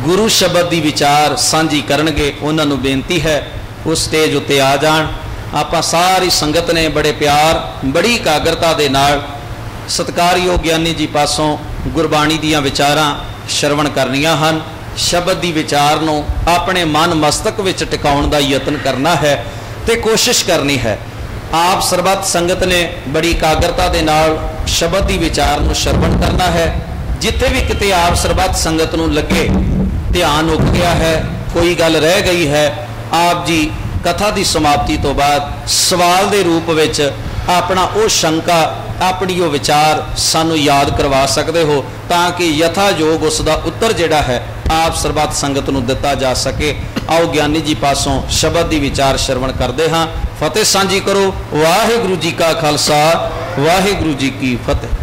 ਗੁਰੂ ਸ਼ਬਦ ਦੀ ਵਿਚਾਰ ਸਾਂਝੀ ਕਰਨਗੇ। ਉਹਨਾਂ ਨੂੰ ਬੇਨਤੀ ਹੈ, ਉਸ ਸਟੇਜ ਉੱਤੇ ਆ ਜਾਣ। ਆਪਾਂ ਸਾਰੀ ਸੰਗਤ ਨੇ ਬੜੇ ਪਿਆਰ, ਬੜੀ ਇਕਾਗਰਤਾ ਦੇ ਨਾਲ ਸਤਕਾਰਯੋਗ ਗਿਆਨੀ ਜੀ ਪਾਸੋਂ ਗੁਰਬਾਣੀ ਦੀਆਂ ਵਿਚਾਰਾਂ ਸ਼ਰਵਣ ਕਰਨੀਆਂ ਹਨ। ਸ਼ਬਦ ਦੀ ਵਿਚਾਰ ਨੂੰ ਆਪਣੇ ਮਨ ਮਸਤਕ ਵਿੱਚ ਟਿਕਾਉਣ ਦਾ ਯਤਨ ਕਰਨਾ ਹੈ ਤੇ ਕੋਸ਼ਿਸ਼ ਕਰਨੀ ਹੈ। ਆਪ ਸਰਬੱਤ ਸੰਗਤ ਨੇ ਬੜੀ ਇਕਾਗਰਤਾ ਦੇ ਨਾਲ ਸ਼ਬਦ ਦੀ ਵਿਚਾਰ ਨੂੰ ਸ਼ਰਵਣ ਕਰਨਾ ਹੈ। ਜਿੱਥੇ ਵੀ ਕਿਤੇ ਆਪ ਸਰਬੱਤ ਸੰਗਤ ਨੂੰ ਲੱਗੇ, ਧਿਆਨ ਉੱਠ ਗਿਆ ਹੈ, ਕੋਈ ਗੱਲ ਰਹਿ ਗਈ ਹੈ, ਆਪ ਜੀ ਕਥਾ ਦੀ ਸਮਾਪਤੀ ਤੋਂ ਬਾਅਦ ਸਵਾਲ ਦੇ ਰੂਪ ਵਿੱਚ ਆਪਣਾ ਉਹ ਸ਼ੰਕਾ, ਆਪਣੀ ਉਹ ਵਿਚਾਰ ਸਾਨੂੰ ਯਾਦ ਕਰਵਾ ਸਕਦੇ ਹੋ ਤਾਂ ਕਿ ਯਥਾ ਯੋਗ ਉਸ ਦਾ ਉੱਤਰ ਜਿਹੜਾ ਹੈ ਆਪ ਸਰਬੱਤ ਸੰਗਤ ਨੂੰ ਦਿੱਤਾ ਜਾ ਸਕੇ। ਆਓ ਗਿਆਨੀ ਜੀ ਪਾਸੋਂ ਸ਼ਬਦ ਦੀ ਵਿਚਾਰ ਸ਼ਰਵਣ ਕਰਦੇ ਹਾਂ। ਫਤਿਹ ਸਾਂਝੀ ਕਰੋ। ਵਾਹਿਗੁਰੂ ਜੀ ਕਾ ਖਾਲਸਾ, ਵਾਹਿਗੁਰੂ ਜੀ ਕੀ ਫਤਿਹ।